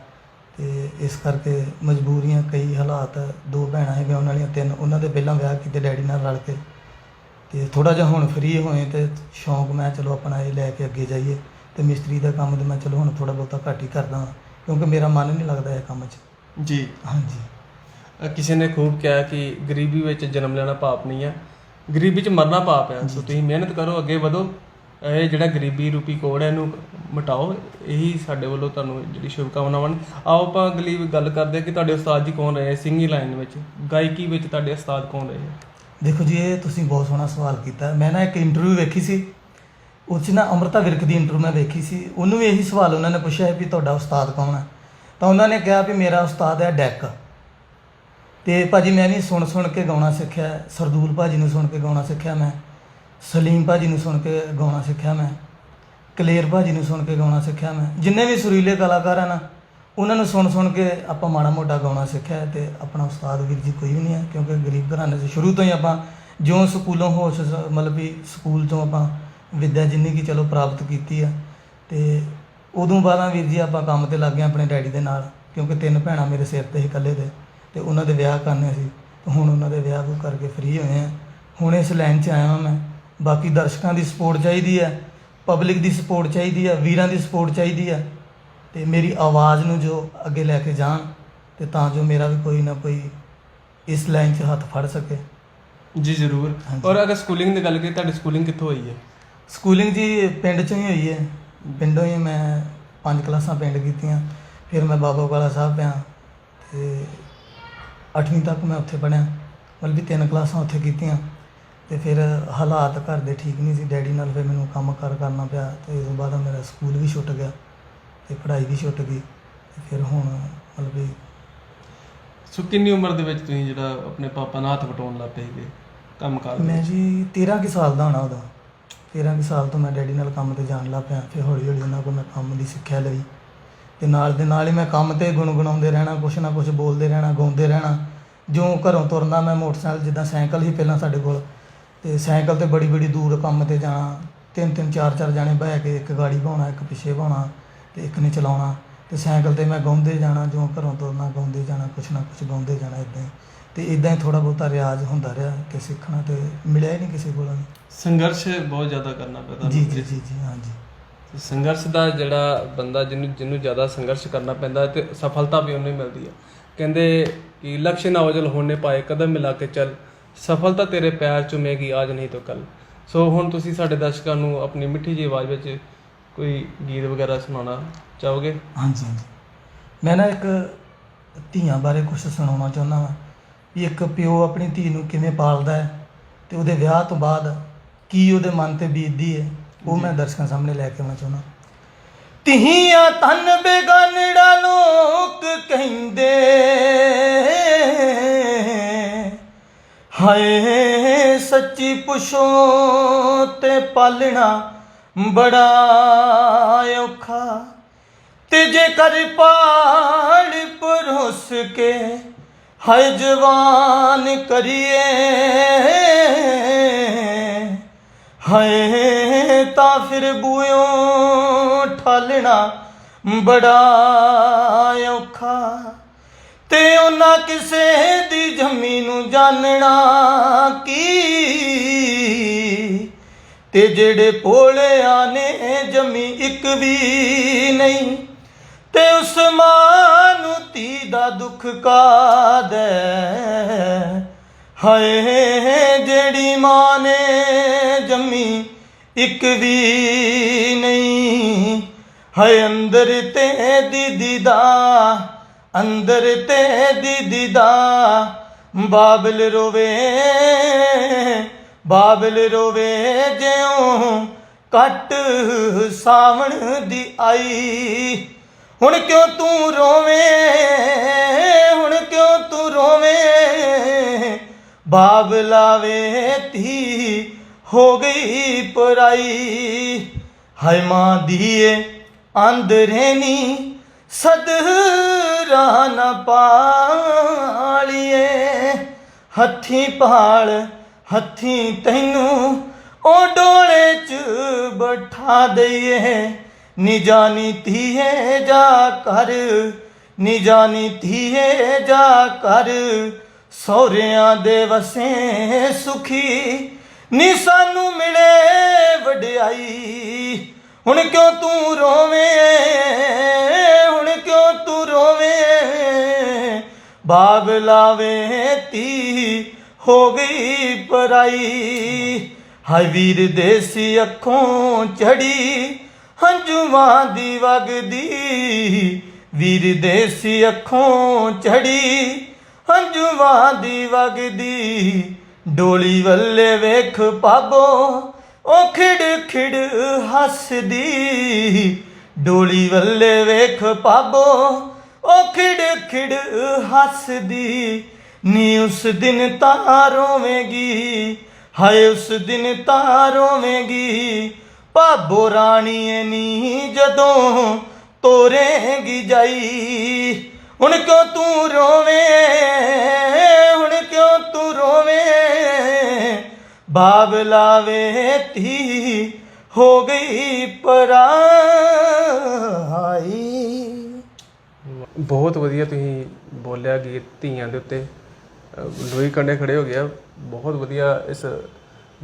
ਤੇ ਇਸ ਕਰਕੇ ਮਜਬੂਰੀਆਂ ਕਈ ਹਾਲਾਤ ਦੋ ਭੈਣਾਂ ਹੈ ਵਿਆਹੁਣ ਵਾਲੀਆਂ ਤਿੰਨ ਉਹਨਾਂ ਦੇ ਪਹਿਲਾਂ ਵਿਆਹ ਕੀਤੇ ਡੈਡੀ ਨਾਲ ਰਲ ਕੇ। ਤੇ ਥੋੜਾ ਜਿਹਾ ਹੁਣ ਫ੍ਰੀ ਹੋਏ ਤੇ ਸ਼ੌਂਕ ਮੈਂ ਚਲੋ ਆਪਣਾ ਇਹ ਲੈ ਕੇ ਅੱਗੇ ਜਾਈਏ ਤੇ ਮਿਸਤਰੀ ਦਾ ਕੰਮ ਤੇ ਮੈਂ ਚਲੋ ਹੁਣ ਥੋੜਾ ਬਹੁਤਾ ਘੱਟ ਹੀ ਕਰਦਾ ਹਾਂ ਕਿਉਂਕਿ ਮੇਰਾ ਮਨ ਨਹੀਂ ਲੱਗਦਾ ਇਹ ਕੰਮ 'ਚ। ਜੀ। ਹਾਂਜੀ। ਅ, ਕਿਸੇ ਨੇ ਖੂਬ ਕਿਹਾ ਕਿ ਗਰੀਬੀ ਵਿੱਚ ਜਨਮ ਲੈਣਾ ਪਾਪ ਨਹੀਂ ਹੈ ਗਰੀਬੀ 'ਚ ਮਰਨਾ ਪਾਪ ਹੈ ਸੋ ਤੁਸੀਂ ਮਿਹਨਤ ਕਰੋ ਅੱਗੇ ਵਧੋ। ਇਹ ਜਿਹੜਾ ਗਰੀਬੀ ਰੂਪੀ ਕੋੜ ਹੈ, ਇਹਨੂੰ ਮਿਟਾਓ। ਇਹੀ ਸਾਡੇ ਵੱਲੋਂ ਤੁਹਾਨੂੰ ਜਿਹੜੀ ਸ਼ੁਭਕਾਮਨਾਵਾਂ ਨੇ। ਆਓ ਆਪਾਂ ਅਗਲੀ ਗੱਲ ਕਰਦੇ ਹਾਂ ਕਿ ਤੁਹਾਡੇ ਉਸਤਾਦ ਜੀ ਕੌਣ ਰਹੇ? ਸਿੰਗਿੰਗ ਲਾਈਨ ਵਿੱਚ, ਗਾਇਕੀ ਵਿੱਚ ਤੁਹਾਡੇ ਉਸਤਾਦ ਕੌਣ ਰਹੇ? ਦੇਖੋ ਜੀ, ਇਹ ਤੁਸੀਂ ਬਹੁਤ ਸੋਹਣਾ ਸਵਾਲ ਕੀਤਾ। ਮੈਂ ਨਾ ਇੱਕ ਇੰਟਰਵਿਊ ਵੇਖੀ ਸੀ। ਉਹ 'ਚ ਨਾ ਅੰਮ੍ਰਿਤਾ ਵਿਰਕ ਦੀ ਇੰਟਰਵਿਊ ਮੈਂ ਵੇਖੀ ਸੀ। ਉਹਨੂੰ ਵੀ ਇਹੀ ਸਵਾਲ ਉਹਨਾਂ ਨੇ ਪੁੱਛਿਆ ਵੀ ਤੁਹਾਡਾ ਉਸਤਾਦ ਕੌਣ ਹੈ? ਤਾਂ ਉਹਨਾਂ ਨੇ ਕਿਹਾ ਵੀ ਮੇਰਾ ਉਸਤਾਦ ਹੈ ਡੈਕ। ਤੇ ਭਾਜੀ ਮੈਂ ਵੀ ਸੁਣ ਸੁਣ ਕੇ ਗਾਉਣਾ ਸਿੱਖਿਆ। ਹੈ। ਸਰਦੂਲ ਭਾਜੀ ਨੂੰ ਸੁਣ ਕੇ ਗਾਉਣਾ ਸਿੱਖਿਆ ਮੈਂ। ਸਲੀਮ ਭਾਜੀ ਨੂੰ ਸੁਣ ਕੇ ਗਾਉਣਾ ਸਿੱਖਿਆ ਮੈਂ, ਕਲੇਰ ਭਾਜੀ ਨੂੰ ਸੁਣ ਕੇ ਗਾਉਣਾ ਸਿੱਖਿਆ ਮੈਂ। ਜਿੰਨੇ ਵੀ ਸੁਰੀਲੇ ਕਲਾਕਾਰ ਹਨ, ਉਹਨਾਂ ਨੂੰ ਸੁਣ ਸੁਣ ਕੇ ਆਪਾਂ ਮਾੜਾ ਮੋਟਾ ਗਾਉਣਾ ਸਿੱਖਿਆ ਹੈ ਤੇ ਆਪਣਾ ਉਸਤਾਦ ਵੀਰ ਜੀ ਕੋਈ ਵੀ ਨਹੀਂ ਹੈ, ਕਿਉਂਕਿ ਗਰੀਬ ਘਰਾਣੇ 'ਚ ਸ਼ੁਰੂ ਤੋਂ ਹੀ ਆਪਾਂ ਜਿਉਂ ਸਕੂਲੋਂ ਹੋਸ਼ ਸ- ਮਤਲਬ ਵੀ ਸਕੂਲ ਤੋਂ ਆਪਾਂ ਵਿੱਦਿਆ ਜਿੰਨੀ ਕੀ ਚਲੋ ਪ੍ਰਾਪਤ ਕੀਤੀ ਆ, ਤੇ ਉਦੋਂ ਬਾਅਦਾਂ ਵੀਰ ਜੀ ਆਪਾਂ ਕੰਮ ਤੇ ਲੱਗ ਗਏ ਆਪਣੇ ਡੈਡੀ ਦੇ ਨਾਲ, ਕਿਉਂਕਿ ਤਿੰਨ ਭੈਣਾਂ ਮੇਰੇ ਸਿਰ ਤੇ ਹੀ ਇਕੱਲੇ ਦੇ, ਤੇ ਉਹਨਾਂ ਦੇ ਵਿਆਹ ਕਰਨੇ ਸੀ, ਤੇ ਹੁਣ ਉਹਨਾਂ ਦੇ ਵਿਆਹ ਵੂ ਕਰਕੇ ਫ੍ਰੀ ਹੋਏ ਆ। ਹੁਣ ਇਸ ਲਾਈਨ 'ਚ ਆਇਆ ਹਾਂ ਮੈਂ। ਬਾਕੀ ਦਰਸ਼ਕਾਂ ਦੀ ਸਪੋਰਟ ਚਾਹੀਦੀ ਹੈ ਪਬਲਿਕ ਦੀ ਸਪੋਰਟ ਚਾਹੀਦੀ ਹੈ ਵੀਰਾਂ ਦੀ ਸਪੋਰਟ ਚਾਹੀਦੀ ਹੈ ਤੇ ਮੇਰੀ ਆਵਾਜ਼ ਨੂੰ ਜੋ ਅੱਗੇ ਲੈ ਕੇ ਜਾਣ ਤੇ ਤਾਂ ਜੋ ਮੇਰਾ ਵੀ ਕੋਈ ਨਾ ਕੋਈ ਇਸ ਲਾਈਨ 'ਚ ਹੱਥ ਫੜ ਸਕੇ। ਜੀ ਜ਼ਰੂਰ। ਔਰ ਅਗਰ ਸਕੂਲਿੰਗ ਦੀ ਗੱਲ ਕਰੀਏ ਤੁਹਾਡੀ ਸਕੂਲਿੰਗ ਕਿੱਥੋਂ ਹੋਈ ਹੈ? ਸਕੂਲਿੰਗ ਜੀ ਪਿੰਡ 'ਚੋਂ ਹੀ ਹੋਈ ਹੈ। ਪਿੰਡੋਂ ਹੀ ਮੈਂ ਪੰਜ ਕਲਾਸਾਂ ਪਿੰਡ ਕੀਤੀਆਂ ਫਿਰ ਮੈਂ ਬਾਬਾ ਵਾਲਾ ਸਾਹਿਬ ਪਿਆ ਤੇ 8ਵੀਂ ਤੱਕ ਮੈਂ ਉੱਥੇ ਪੜ੍ਹਿਆ। ਮਤਲਬ ਵੀ ਤਿੰਨ ਕਲਾਸਾਂ ਉੱਥੇ ਕੀਤੀਆਂ। ਤੇ ਫਿਰ ਹਾਲਾਤ ਘਰ ਦੇ ਠੀਕ ਨਹੀਂ ਸੀ। ਡੈਡੀ ਨਾਲ ਫਿਰ ਮੈਨੂੰ ਕੰਮ ਕਾਰ ਕਰਨਾ ਪਿਆ ਤੇ ਇਸ ਤੋਂ ਬਾਅਦ ਮੇਰਾ ਸਕੂਲ ਵੀ ਛੁੱਟ ਗਿਆ ਤੇ ਪੜ੍ਹਾਈ ਵੀ ਛੁੱਟ ਗਈ ਤੇ ਫਿਰ ਹੁਣ ਮਤਲਬ ਵੀ ਸੋ ਕਿੰਨੀ ਉਮਰ ਦੇ ਵਿੱਚ ਤੁਸੀਂ ਜਿਹੜਾ ਆਪਣੇ ਪਾਪਾ ਨਾਲ ਹੱਥ ਵਟਾਉਣ ਲੱਗ ਪਏ ਸੀਗੇ? ਕੰਮ ਕਰ ਮੈਂ ਜੀ 13 ਕੁ ਸਾਲ ਦਾ ਹੋਣਾ ਉਦੋਂ। 13 ਕੁ ਸਾਲ ਤੋਂ ਮੈਂ ਡੈਡੀ ਨਾਲ ਕੰਮ ਤੇ ਜਾਣ ਲੱਗ ਪਿਆ। ਫਿਰ ਹੌਲੀ ਹੌਲੀ ਉਹਨਾਂ ਕੋਲ ਮੈਂ ਕੰਮ ਦੀ ਸਿੱਖਿਆ ਲਈ। ਤੇ ਨਾਲ ਦੇ ਨਾਲ ਹੀ ਮੈਂ ਕੰਮ ਤੇ ਗੁੰਗਣਾਉਂਦੇ ਰਹਿਣਾ ਕੁਛ ਨਾ ਕੁਛ ਬੋਲਦੇ ਰਹਿਣਾ ਗਾਉਂਦੇ ਰਹਿਣਾ। ਜਿਉਂ ਘਰੋਂ ਤੁਰਨਾ ਮੈਂ ਮੋਟਰਸਾਈਕਲ ਜਿੱਦਾਂ ਸਾਈਕਲ ਹੀ ਪਹਿਲਾਂ ਸਾਡੇ ਕੋਲ। ਤੇ ਸਾਈਕਲ ਤੇ ਬੜੀ ਬੜੀ ਦੂਰ ਕੰਮ ਤੇ ਜਾਣਾ। ਤਿੰਨ ਤਿੰਨ ਚਾਰ ਚਾਰ ਜਾਣੇ ਬਹਿ ਕੇ ਇੱਕ ਗਾੜੀ ਭਾਉਣਾ ਇੱਕ ਪਿੱਛੇ ਭਾਉਣਾ ਤੇ ਇੱਕ ਨੇ ਚਲਾਉਣਾ। ਤੇ ਸਾਈਕਲ ਤੇ ਮੈਂ ਗਾਉਂਦੇ ਜਾਣਾ ਜਿਉਂ ਘਰੋਂ ਤੁਰਨਾ ਗਾਉਂਦੇ ਜਾਣਾ ਕੁਛ ਨਾ ਕੁਛ ਗਾਉਂਦੇ ਜਾਣਾ ਇਦਾਂ ਹੀ। ਤੇ ਇਦਾਂ ਹੀ ਥੋੜਾ ਬਹੁਤਾ ਰਿਆਜ਼ ਹੁੰਦਾ ਰਿਹਾ ਤੇ ਸਿੱਖਣਾ ਤੇ ਮਿਲਿਆ ਹੀ ਨਹੀਂ ਕਿਸੇ ਕੋਲੋਂ। ਸੰਘਰਸ਼ ਬਹੁਤ ਜ਼ਿਆਦਾ ਕਰਨਾ ਤੁਹਾਨੂੰ ਜੀ ਜੀ ਜੀ ਜੀ। ਹਾਂਜੀ ਸੰਘਰਸ਼ ਦਾ ਜਿਹੜਾ ਬੰਦਾ ਜਿਹਨੂੰ ਜਿਹਨੂੰ ਜ਼ਿਆਦਾ ਸੰਘਰਸ਼ ਕਰਨਾ ਪੈਂਦਾ ਤੇ ਸਫਲਤਾ ਵੀ ਉਹਨੂੰ ਹੀ ਮਿਲਦੀ ਹੈ ਕਹਿੰਦੇ ਕਿ ਲਕਸ਼ ਨਾ ਉਜਲ ਹੋਣੇ ਪਾਏ ਕਦਮ ਮਿਲਾ ਕੇ ਚੱਲ। ਸਫਲਤਾ ਤੇਰੇ ਪੈਰ ਚੁਮੇਗੀ ਆਜ ਨਹੀਂ ਤਾਂ ਕੱਲ ਸੋ ਹੁਣ ਤੁਸੀਂ ਸਾਡੇ ਦਰਸ਼ਕਾਂ ਨੂੰ ਆਪਣੀ ਮਿੱਠੀ ਜਿਹੀ ਆਵਾਜ਼ ਵਿੱਚ ਕੋਈ ਗੀਤ ਵਗੈਰਾ ਸੁਣਾਉਣਾ ਚਾਹੋਗੇ? ਹਾਂਜੀ ਹਾਂਜੀ। ਮੈਂ ਨਾ ਇੱਕ ਧੀਆਂ ਬਾਰੇ ਕੁਝ ਸੁਣਾਉਣਾ ਚਾਹੁੰਦਾ ਹਾਂ ਵੀ ਇੱਕ ਪਿਓ ਆਪਣੀ ਧੀ ਨੂੰ ਕਿਵੇਂ ਪਾਲਦਾ ਹੈ ਤੇ ਉਹਦੇ ਵਿਆਹ ਤੋਂ ਬਾਅਦ ਕੀ ਉਹਦੇ ਮਨ ਤੇ ਬੀਤਦੀ ਹੈ ਉਹ ਮੈਂ ਦਰਸ਼ਕਾਂ ਸਾਹਮਣੇ ਲੈ ਕੇ ਆਉਣਾ ਚਾਹੁੰਦਾ। ਧੀਆਂ ਤਨ ਬੇਗਾਨੜਾ ਲੋਕ ਕਹਿੰਦੇ ਹਾਏ, ਸੱਚੀ ਪੁੱਛੋ ਤੇ ਪਾਲਣਾ ਬੜਾ ਔਖਾ। ਤੇ ਜੇ ਕਰ ਪਾਲ ਪਰੋਸ ਕੇ ਹਾਏ ਜਵਾਨ ਕਰੀਏ, ਹਾਏ, ਤਾਂ ਫਿਰ ਬੂਇਓ ਠਾਲਣਾ ਬੜਾ ਔਖਾ। ਤੇ ਉਹਨਾਂ ਕਿਸੇ ਦੀ ਜੰਮੀ ਨੂੰ ਜਾਣਨਾ ਕੀ? ਤੇ ਜਿਹੜੇ ਭੋਲਿਆਂ ਨੇ ਜੰਮੀ ਇੱਕ ਵੀ ਨਹੀਂ, ਤੇ ਉਸ ਮਾਂ ਨੂੰ ਧੀ ਦਾ ਦੁੱਖ ਕਾਦੈ ਹਾਏ, ਜਿਹੜੀ ਮਾਂ ਨੇ ਜੰਮੀ ਇੱਕ ਵੀ ਨਹੀਂ, ਹਾਏ ਅੰਦਰ ਤੇ ਦੀਦੀ ਦਾ ਅੰਦਰ ਤੇ ਦੀਦੀ ਦਾ ਬਾਬਲ ਰੋਵੇ ਬਾਬਲ ਰੋਵੇ ਜਿਉਂ ਕੱਟ ਸਾਵਣ ਦੀ ਆਈ। ਹੁਣ ਕਿਉਂ ਤੂੰ ਰੋਵੇਂ, ਹੁਣ ਕਿਉਂ ਤੂੰ ਰੋਵੇਂ? ਬਾਬ ਲਾਵੇ ਤੀ ਹੋ ਗਈ ਪਰਾਈ। ਹਾਏ ਮਾਂ ਦੀਏ, ਅੰਦਰੇ ਨੀ ਸਦਰਾ ਨਾ ਪਾਲੀਏ। ਹੱਥੀਂ ਪਾਲ ਹੱਥੀਂ ਤੈਨੂੰ ਉਹ ਡੋਲੇ ਚ ਬਿਠਾ ਦਈਏ। ਨੀ ਜਾਣੀ ਧੀਏ, ਜਾ ਕਰ। ਨੀ ਜਾਣੀ ਧੀਏ, ਜਾ ਕਰ। ਸਹੁਰਿਆਂ ਦੇ ਵਸੇ ਸੁਖੀ। ਨੀ ਸਾਨੂੰ ਮਿਲੇ ਵਡਿਆਈ। ਹੁਣ ਕਿਉਂ ਤੂੰ ਰੋਵੇਂ? ਹੁਣ ਕਿਉਂ ਤੂੰ ਰੋਵੇਂ? ਬਾਗ ਲਾਵੇ ਤੀ ਹੋ ਗਈ ਪਰਾਈ। ਹਾਏ ਵੀਰ ਦੇਸੀ ਅੱਖੋਂ ਚੜੀ ਹੰਝੂਆਂ ਦੀ ਵਗਦੀ। ਵੀਰ ਦੇਸੀ ਅੱਖੋਂ ਚੜੀ ਹੰਝੂਆਂ ਦੀ ਵਗਦੀ। ਡੋਲੀ ਵੱਲੇ ਵੇਖ ਪਾਬੋ ਉਹ ਖਿੜ ਖਿੜ ਹੱਸਦੀ, ਡੋਲੀ ਵੱਲੇ ਵੇਖ ਪਾਬੋ ਉਹ ਖਿੜ ਖਿੜ ਹੱਸਦੀ, ਨੀ ਉਸ ਦਿਨ ਤਾਂ ਰੋਵੇਂਗੀ, ਹਾਏ ਉਸ ਦਿਨ ਤਾਂ ਰੋਵੇਂਗੀ। ਭਾਬੋ ਰਾਣੀਏ ਨੀ ਜਦੋਂ ਤੋਰੇਂਗੀ ਜਾਈ, ਹੁਣ ਕਿਉਂ ਤੂੰ ਰੋਵੇਂ, ਹੁਣ ਕਿਉਂ ਤੂੰ ਰੋਵੇਂ? ਬਾਬ ਲਾਵੇ ਤੀ ਹੋ ਗਈ ਪਰਾਈ। ਬਹੁਤ ਵਧੀਆ ਤੁਸੀਂ ਬੋਲਿਆ ਗੀਤ ਧੀਆਂ ਦੇ ਉੱਤੇ ਲੋਈ ਕੰਡੇ ਖੜੇ ਹੋ ਗਿਆ ਬਹੁਤ ਵਧੀਆ ਇਸ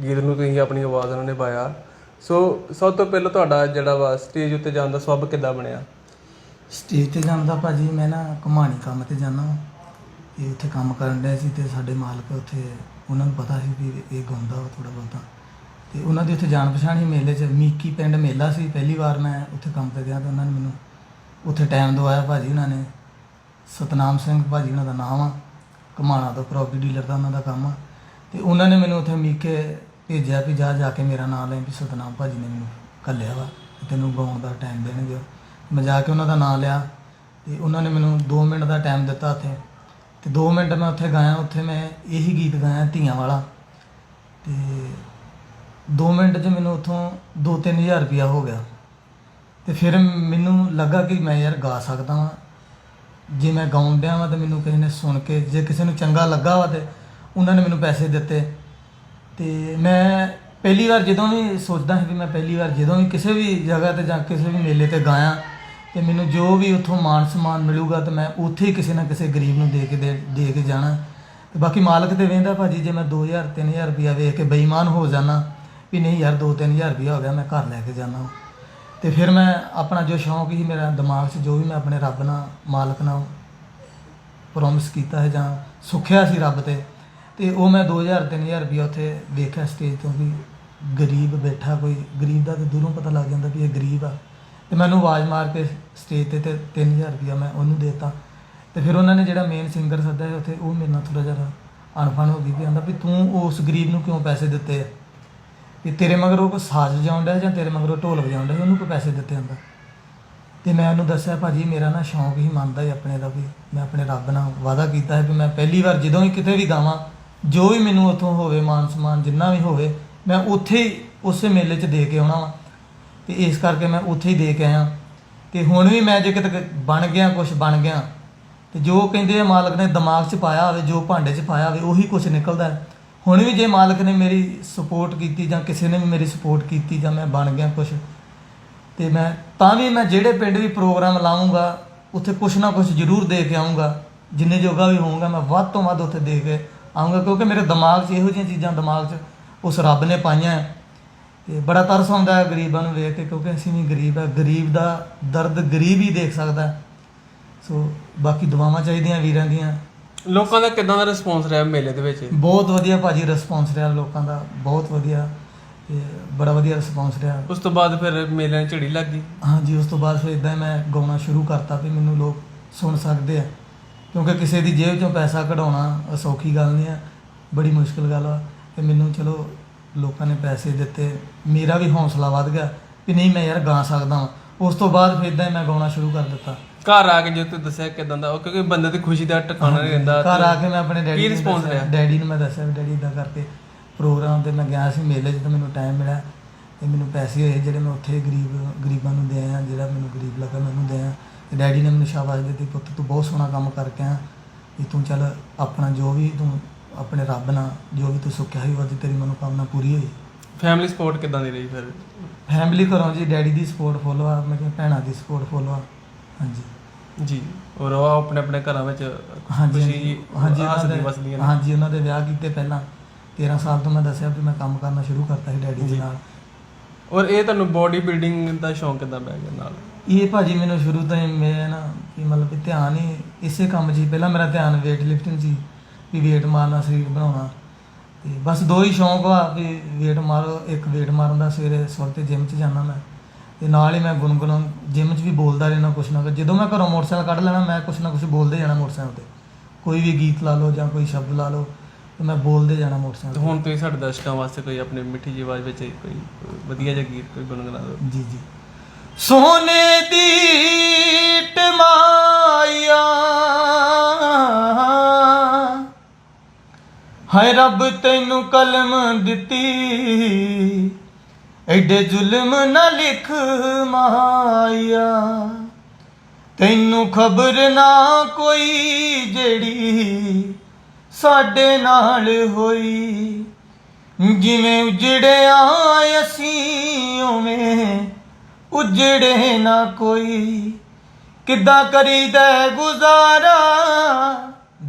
ਗੀਤ ਨੂੰ ਤੁਸੀਂ ਆਪਣੀ ਆਵਾਜ਼ ਨਾਲ ਨਿਭਾਇਆ। ਸੋ ਸਭ ਤੋਂ ਪਹਿਲਾਂ ਤੁਹਾਡਾ ਜਿਹੜਾ ਵਾ ਸਟੇਜ ਉੱਤੇ ਜਾਣ ਦਾ ਸਬਬ ਕਿੱਦਾਂ ਬਣਿਆ? ਸਟੇਜ ਤੇ ਜਾਂਦਾ ਭਾਜੀ ਮੈਂ ਨਾ ਕਮਾਣੀ ਕੰਮ ਤੇ ਜਾਂਦਾ ਵਾਂ। ਇਹ ਉੱਥੇ ਕੰਮ ਕਰਨ ਡਿਆ ਸੀ ਤੇ ਸਾਡੇ ਮਾਲਕ ਉੱਥੇ ਉਹਨਾਂ ਨੂੰ ਪਤਾ ਸੀ ਵੀ ਇਹ ਗਾਉਂਦਾ ਵਾ ਥੋੜਾ ਬਹੁਤਾ। ਤੇ ਉਹਨਾਂ ਦੀ ਉੱਥੇ ਜਾਣ ਪਛਾਣ ਸੀ ਮੇਲੇ 'ਚ। ਮੀਕੀ ਪਿੰਡ ਮੇਲਾ ਸੀ। ਪਹਿਲੀ ਵਾਰ ਮੈਂ ਉੱਥੇ ਕੰਮ ਤੇ ਗਿਆ ਤਾਂ ਉਹਨਾਂ ਨੇ ਮੈਨੂੰ ਉੱਥੇ ਟਾਈਮ ਦਵਾਇਆ ਭਾਜੀ ਉਹਨਾਂ ਨੇ। ਸਤਨਾਮ ਸਿੰਘ ਭਾਜੀ ਉਹਨਾਂ ਦਾ ਨਾਮ ਆ। ਕਮਾਣਾ ਤੋਂ ਪ੍ਰੋਪਰਟੀ ਡੀਲਰ ਦਾ ਉਹਨਾਂ ਦਾ ਕੰਮ ਆ। ਤੇ ਉਹਨਾਂ ਨੇ ਮੈਨੂੰ ਉੱਥੇ ਮੀਕੇ ਭੇਜਿਆ ਵੀ ਜਾ ਜਾ ਕੇ ਮੇਰਾ ਨਾਮ ਲੈ ਵੀ ਸਤਨਾਮ ਭਾਜੀ ਨੇ ਮੈਨੂੰ ਕੱਲਿਆ ਵਾ ਤੈਨੂੰ ਗਾਉਣ ਦਾ ਟਾਈਮ ਦੇਣਗੇ। ਮੈਂ ਜਾ ਕੇ ਉਹਨਾਂ ਦਾ ਨਾਮ ਲਿਆ ਤੇ ਉਹਨਾਂ ਨੇ ਮੈਨੂੰ 2 ਮਿੰਟ ਦਾ ਟਾਈਮ ਦਿੱਤਾ ਉੱਥੇ। ਤੇ 2 ਮਿੰਟ ਮੈਂ ਉੱਥੇ ਗਾਇਆ, ਉੱਥੇ ਮੈਂ ਇਹੀ ਗੀਤ ਗਾਇਆ, ਧੀਆਂ ਵਾਲਾ। ਤੇ 2 ਮਿੰਟ 'ਚ ਮੈਨੂੰ ਉੱਥੋਂ 2-3000 ਰੁਪਇਆ ਹੋ ਗਿਆ। ਤੇ ਫਿਰ ਮੈਨੂੰ ਲੱਗਾ ਕਿ ਮੈਂ ਯਾਰ ਗਾ ਸਕਦਾ ਵਾਂ। ਜੇ ਮੈਂ ਗਾਉਣ ਡਿਆ ਵਾਂ ਤਾਂ ਮੈਨੂੰ ਕਿਸੇ ਨੇ ਸੁਣ ਕੇ, ਜੇ ਕਿਸੇ ਨੂੰ ਚੰਗਾ ਲੱਗਾ ਵਾ ਤੇ ਉਹਨਾਂ ਨੇ ਮੈਨੂੰ ਪੈਸੇ ਦਿੱਤੇ। ਤੇ ਮੈਂ ਪਹਿਲੀ ਵਾਰ ਜਦੋਂ ਵੀ ਸੋਚਦਾ ਸੀ ਕਿ ਮੈਂ ਪਹਿਲੀ ਵਾਰ ਜਦੋਂ ਵੀ ਕਿਸੇ ਵੀ ਜਗ੍ਹਾ ਤੇ ਜਾਂ ਕਿਸੇ ਵੀ ਮੇਲੇ ਤੇ ਗਾਇਆ ਤੇ ਮੈਨੂੰ ਜੋ ਵੀ ਉੱਥੋਂ ਮਾਨ ਸਨਮਾਨ ਮਿਲੂਗਾ ਤੇ ਮੈਂ ਉੱਥੇ ਹੀ ਕਿਸੇ ਨਾ ਕਿਸੇ ਗਰੀਬ ਨੂੰ ਦੇ ਕੇ ਦੇ ਦੇ ਕੇ ਜਾਣਾ। ਤੇ ਬਾਕੀ ਮਾਲਕ ਤੇ ਵੇਂਦਾ ਭਾਜੀ, ਜੇ ਮੈਂ 2000 3000 ਰੁਪਇਆ ਵੇਖ ਕੇ ਬੇਈਮਾਨ ਹੋ ਜਾਣਾ, ਵੀ ਨਹੀਂ ਯਾਰ 2-3000 ਰੁਪਇਆ ਹੋ ਗਿਆ, ਮੈਂ ਘਰ ਲੈ ਕੇ ਜਾਣਾ। ਤੇ ਫਿਰ ਮੈਂ ਆਪਣਾ ਜੋ ਸ਼ੌਂਕ ਸੀ ਮੇਰਾ ਦਿਮਾਗ 'ਚ ਜੋ ਵੀ ਮੈਂ ਆਪਣੇ ਰੱਬ ਨਾਲ, ਮਾਲਕ ਨਾਲ ਪ੍ਰੋਮਿਸ ਕੀਤਾ ਹੈ ਜਾਂ ਸੁਖਿਆ ਸੀ ਰੱਬ ਤੇ ਤੇ ਉਹ ਮੈਂ 2000 3000 ਰੁਪਇਆ ਉੱਥੇ ਦੇਖਿਆ ਸਟੇਜ ਤੋਂ ਵੀ ਗਰੀਬ ਬੈਠਾ ਕੋਈ, ਗਰੀਬ ਦਾ ਤੇ ਦੂਰੋਂ ਪਤਾ ਲੱਗ ਜਾਂਦਾ ਵੀ ਇਹ ਗਰੀਬ ਆ। ਤੇ ਮੈਨੂੰ ਆਵਾਜ਼ ਮਾਰ ਕੇ ਸਟੇਜ ਤੇ ਤੇ 3000 ਰੁਪਇਆ ਮੈਂ ਉਹਨੂੰ ਦੇਤਾ। ਤੇ ਫਿਰ ਉਹਨਾਂ ਨੇ ਜਿਹੜਾ ਮੇਨ ਸਿੰਗਰ ਸੱਦਿਆ ਸੀ, ਉੱਥੇ ਉਹ ਮੇਰੇ ਨਾਲ ਥੋੜਾ ਜਿਹਾ ਅਣਫਣ ਹੋ ਗਈ ਵੀ ਆਂਦਾ ਵੀ ਤੂੰ ਉਸ ਗਰੀਬ ਨੂੰ ਕਿਉਂ ਪੈਸੇ ਦਿੱਤੇ ਆ? ਵੀ ਤੇਰੇ ਮਗਰ ਉਹ ਕੋਈ ਸਾਜ਼ ਵਜਾਉਣ ਡਿਆ ਜਾਂ ਤੇਰੇ ਮਗਰ ਉਹ ਢੋਲ ਵਜਾਉਂਦਾ ਉਹਨੂੰ ਕੋਈ ਪੈਸੇ ਦਿੱਤੇ ਆਂਦਾ? ਤੇ ਮੈਂ ਉਹਨੂੰ ਦੱਸਿਆ, ਭਾਜੀ, ਮੇਰਾ ਨਾ ਸ਼ੌਂਕ ਹੀ ਮੰਨਦਾ ਹੀ ਆਪਣੇ ਦਾ ਵੀ ਮੈਂ ਆਪਣੇ ਰੱਬ ਨਾਲ ਵਾਅਦਾ ਕੀਤਾ ਹੈ ਵੀ ਮੈਂ ਪਹਿਲੀ ਵਾਰ ਜਦੋਂ ਵੀ ਕਿਤੇ ਵੀ ਗਾਵਾਂ, ਜੋ ਵੀ ਮੈਨੂੰ ਉੱਥੋਂ ਹੋਵੇ ਮਾਨ ਸਨਮਾਨ ਜਿੰਨਾ ਵੀ ਹੋਵੇ, ਮੈਂ ਉੱਥੇ ਹੀ ਉਸੇ ਮੇਲੇ 'ਚ ਦੇ ਕੇ ਆਉਣਾ ਵਾ। ਤੇ ਇਸ ਕਰਕੇ ਮੈਂ ਉੱਥੇ ਹੀ ਦੇ ਕੇ ਆਇਆ। ਤੇ ਹੁਣ ਵੀ ਮੈਂ ਜੇ ਕਿਤੇ ਬਣ ਗਿਆ ਕੁਝ ਬਣ ਗਿਆ, ਤੇ ਜੋ ਕਹਿੰਦੇ ਆ ਮਾਲਕ ਨੇ ਦਿਮਾਗ 'ਚ ਪਾਇਆ ਹੋਵੇ, ਜੋ ਭਾਂਡੇ 'ਚ ਪਾਇਆ ਹੋਵੇ, ਉਹੀ ਕੁਝ ਨਿਕਲਦਾ ਹੈ। ਹੁਣ ਵੀ ਜੇ ਮਾਲਕ ਨੇ ਮੇਰੀ ਸਪੋਰਟ ਕੀਤੀ ਜਾਂ ਕਿਸੇ ਨੇ ਵੀ ਮੇਰੀ ਸਪੋਰਟ ਕੀਤੀ ਜਾਂ ਮੈਂ ਬਣ ਗਿਆ ਕੁਝ ਤੇ ਮੈਂ ਤਾਂ ਵੀ ਮੈਂ ਜਿਹੜੇ ਪਿੰਡ ਵੀ ਪ੍ਰੋਗਰਾਮ ਲਾਉਂਗਾ ਉੱਥੇ ਕੁਛ ਨਾ ਕੁਛ ਜ਼ਰੂਰ ਦੇ ਕੇ ਆਉਂਗਾ ਜਿੰਨੇ ਜੋਗਾ ਵੀ ਹੋਊਗਾ, ਮੈਂ ਵੱਧ ਤੋਂ ਵੱਧ ਉੱਥੇ ਦੇ ਕੇ ਆਉਂਗਾ ਕਿਉਂਕਿ ਮੇਰੇ ਦਿਮਾਗ 'ਚ ਇਹੋ ਜਿਹੀਆਂ ਚੀਜ਼ਾਂ ਦਿਮਾਗ 'ਚ ਉਸ ਰੱਬ ਨੇ ਪਾਈਆਂ ਹੈ। ਤੇ ਬੜਾ ਤਰਸ ਆਉਂਦਾ ਹੈ ਗਰੀਬਾਂ ਨੂੰ ਵੇਖ ਕੇ ਕਿਉਂਕਿ ਅਸੀਂ ਵੀ ਗਰੀਬ ਹੈ। ਗਰੀਬ ਦਾ ਦਰਦ ਗਰੀਬ ਹੀ ਦੇਖ ਸਕਦਾ। ਸੋ ਬਾਕੀ ਦੁਆਵਾਂ ਚਾਹੀਦੀਆਂ ਵੀਰਾਂ ਦੀਆਂ। ਲੋਕਾਂ ਦਾ ਕਿਦਾਂ ਦਾ ਰਿਸਪੌਂਸ ਰਿਹਾ ਮੇਲੇ ਦੇ ਵਿੱਚ? ਬਹੁਤ ਵਧੀਆ ਭਾਜੀ ਰਿਸਪੌਂਸ ਰਿਹਾ ਲੋਕਾਂ ਦਾ ਬਹੁਤ ਵਧੀਆ। ਤੇ ਬੜਾ ਵਧੀਆ ਰਿਸਪੌਂਸ ਰਿਹਾ। ਉਸ ਤੋਂ ਬਾਅਦ ਫਿਰ ਮੇਲੇ ਦੀ ਝੜੀ ਲੱਗ ਗਈ। ਹਾਂਜੀ ਉਸ ਤੋਂ ਬਾਅਦ ਫਿਰ ਇਦਾਂ ਮੈਂ ਗਾਉਣਾ ਸ਼ੁਰੂ ਕਰਤਾ ਵੀ ਮੈਨੂੰ ਲੋਕ ਸੁਣ ਸਕਦੇ ਆ। ਕਿਉਂਕਿ ਕਿਸੇ ਦੀ ਜੇਬ ਚੋਂ ਪੈਸਾ ਕਢਾਉਣਾ ਸੌਖੀ ਗੱਲ ਨਹੀਂ ਆ ਬੜੀ ਮੁਸ਼ਕਲ ਗੱਲ ਆ। ਤੇ ਮੈਨੂੰ ਚਲੋ ਲੋਕਾਂ ਨੇ ਪੈਸੇ ਦਿੱਤੇ ਮੇਰਾ ਵੀ ਹੌਸਲਾ ਵੱਧ ਗਿਆ ਵੀ ਨਹੀਂ ਮੈਂ ਯਾਰ ਗਾ ਸਕਦਾ ਹਾਂ ਉਸ ਤੋਂ ਬਾਅਦ ਫਿਰ ਇਦਾਂ ਹੀ ਮੈਂ ਗਾਉਣਾ ਸ਼ੁਰੂ ਕਰ ਦਿੱਤਾ। ਘਰ ਆ ਕੇ ਜੇ ਤੂੰ ਦੱਸਿਆ ਕਿਦਾਂ ਦਾ ਉਹ ਕਿਉਂਕਿ ਬੰਦੇ ਦੀ ਖੁਸ਼ੀ ਦਾ ਟਿਕਾਣਾ ਨਹੀਂ ਰਹਿੰਦਾ ਘਰ ਆ ਕੇ ਮੈਂ ਆਪਣੇ ਡੈਡੀ ਕੀ ਦੱਸਿਆ- ਰਿਹਾ? ਡੈਡੀ ਨੂੰ ਮੈਂ ਦੱਸਿਆ ਵੀ ਡੈਡੀ ਇਦਾਂ ਕਰਕੇ ਪ੍ਰੋਗਰਾਮ ਤੇ ਮੈਂ ਗਿਆ ਸੀ ਮੇਲੇ 'ਚ ਤਾਂ ਮੈਨੂੰ ਟਾਈਮ ਮਿਲਿਆ ਤੇ ਮੈਨੂੰ ਪੈਸੇ ਹੋਏ ਜਿਹੜੇ ਮੈਂ ਉੱਥੇ ਗਰੀਬ ਗਰੀਬਾਂ ਨੂੰ ਦੇ ਆਇਆ ਜਿਹੜਾ ਮੈਨੂੰ ਗਰੀਬ ਲੱਗਾ ਮੈਨੂੰ ਦੇ ਆਇਆ। ਤੇ ਡੈਡੀ ਨੇ ਮੈਨੂੰ ਸ਼ਾਬਾਸ਼ ਦਿੱਤੀ ਪੁੱਤ ਤੂੰ ਬਹੁਤ ਸੋਹਣਾ ਕੰਮ ਕਰਕੇ ਆ ਵੀ ਤੂੰ ਚੱਲ ਆਪਣਾ ਜੋ ਵੀ ਤੂੰ ਆਪਣੇ ਰੱਬ ਨਾਲ ਜੋ ਵੀ ਤੂੰ ਸੁੱਖਿਆ ਸੀ ਉਹਦੀ ਤੇਰੀ ਮਨੋਕਾਮਨਾ ਪੂਰੀ ਹੋਈ। ਫੈਮਿਲੀ ਸਪੋਰਟ ਕਿਦਾਂ ਦੀ ਰਹੀ ਫਿਰ? ਫੈਮਿਲੀ ਘਰੋਂ ਜੀ ਡੈਡੀ ਦੀ ਸਪੋਰਟ ਫੁੱਲ ਆ ਮੈਂ ਕਿਹਾ ਭੈਣਾਂ ਦੀ ਸਪੋਰਟ ਫੁੱਲ ਆ। ਹਾਂਜੀ। ਜੀ ਔਰ ਉਹ ਆਪਣੇ ਆਪਣੇ ਘਰਾਂ ਵਿੱਚ ਹਾਂਜੀ ਖੁਸ਼ੀ ਹਾਂਜੀ ਉਹਨਾਂ ਹੱਸਦੀ ਦੇ ਵਸਦੀਆਂ ਨੇ। ਹਾਂਜੀ ਉਹਨਾਂ ਦੇ ਵਿਆਹ ਕੀਤੇ ਪਹਿਲਾਂ 13 ਸਾਲ ਤੋਂ ਮੈਂ ਦੱਸਿਆ ਵੀ ਮੈਂ ਕੰਮ ਕਰਨਾ ਸ਼ੁਰੂ ਕਰਤਾ ਸੀ ਡੈਡੀ ਦੇ। ਨਾਲ। ਔਰ ਇਹ ਤੁਹਾਨੂੰ ਬੋਡੀ ਬਿਲਡਿੰਗ ਦਾ ਸ਼ੌਂਕ ਕਿਦਾਂ ਪੈ ਗਿਆ ਨਾਲ? ਇਹ ਭਾਜੀ ਮੈਨੂੰ ਸ਼ੁਰੂ ਤੋਂ ਹੀ ਮੈਂ ਨਾ ਕਿ ਮਤਲਬ ਧਿਆਨ ਹੀ ਇਸੇ ਕੰਮ 'ਚ ਪਹਿਲਾਂ ਮੇਰਾ ਧਿਆਨ weight lifting 'ਚ ਸੀ। ਵੀ weight ਮਾਰਨਾ ਸਰੀਰ ਬਣਾਉਣਾ ਤੇ ਬਸ ਦੋ ਹੀ ਸ਼ੌਂਕ ਵਾ ਵੀ weight ਮਾਰੋ ਇੱਕ weight ਮਾਰਨ ਦਾ ਸਵੇਰੇ ਸਵਖਤੇ ਜਿਮ 'ਚ ਜਾਣਾ ਮੈਂ। ਤੇ ਨਾਲ ਹੀ ਮੈਂ ਗੁੰਗੁਣ ਜਿਮ 'ਚ ਵੀ ਬੋਲਦਾ ਰਹਿਣਾ ਕੁਛ ਨਾ ਕੁਛ। ਜਦੋਂ ਮੈਂ ਘਰੋਂ ਮੋਟਰਸਾਈਕਲ ਕੱਢ ਲੈਣਾ ਮੈਂ ਕੁਛ ਨਾ ਕੁਛ ਬੋਲਦੇ ਜਾਣਾ ਮੋਟਰਸਾਈਕਲ ਤੇ। ਕੋਈ ਵੀ ਗੀਤ ਲਾ ਲਓ ਜਾਂ ਕੋਈ ਸ਼ਬਦ ਲਾ ਲਓ ਤੇ ਮੈਂ ਬੋਲਦੇ ਜਾਣਾ ਤੇ ਮੋਟਰਸਾਈਕਲ ਤੇ। ਹੁਣ ਤੁਸੀਂ ਸਾਡੇ ਦਰਸ਼ਕਾਂ ਵਾਸਤੇ ਕੋਈ ਆਪਣੀ ਮਿੱਠੀ ਜਿਹੀ ਆਵਾਜ਼ ਵਿੱਚ ਕੋਈ ਵਧੀਆ ਜਿਹਾ ਗੀਤ ਕੋਈ ਗੁੰਗਣਾ ਦਿਓ ਜੀ ਜੀ। ਸੋਨੇ ਦੀ ਹਾਏ ਰੱਬ ਤੈਨੂੰ ਕਲਮ ਦਿੱਤੀ। ਐਡੇ ਜ਼ੁਲਮ ਨਾ ਲਿਖ ਮਾਇਆ। ਤੈਨੂੰ ਖਬਰ ਨਾ ਕੋਈ ਜਿਹੜੀ ਸਾਡੇ ਨਾਲ ਹੋਈ। ਜਿਵੇਂ ਉਜੜਿਆ ਅਸੀਂ, ਉਵੇਂ ਉਜੜੇ ਨਾ ਕੋਈ। ਕਿੱਦਾਂ ਕਰੀਦਾ ਹੈ ਗੁਜ਼ਾਰਾ?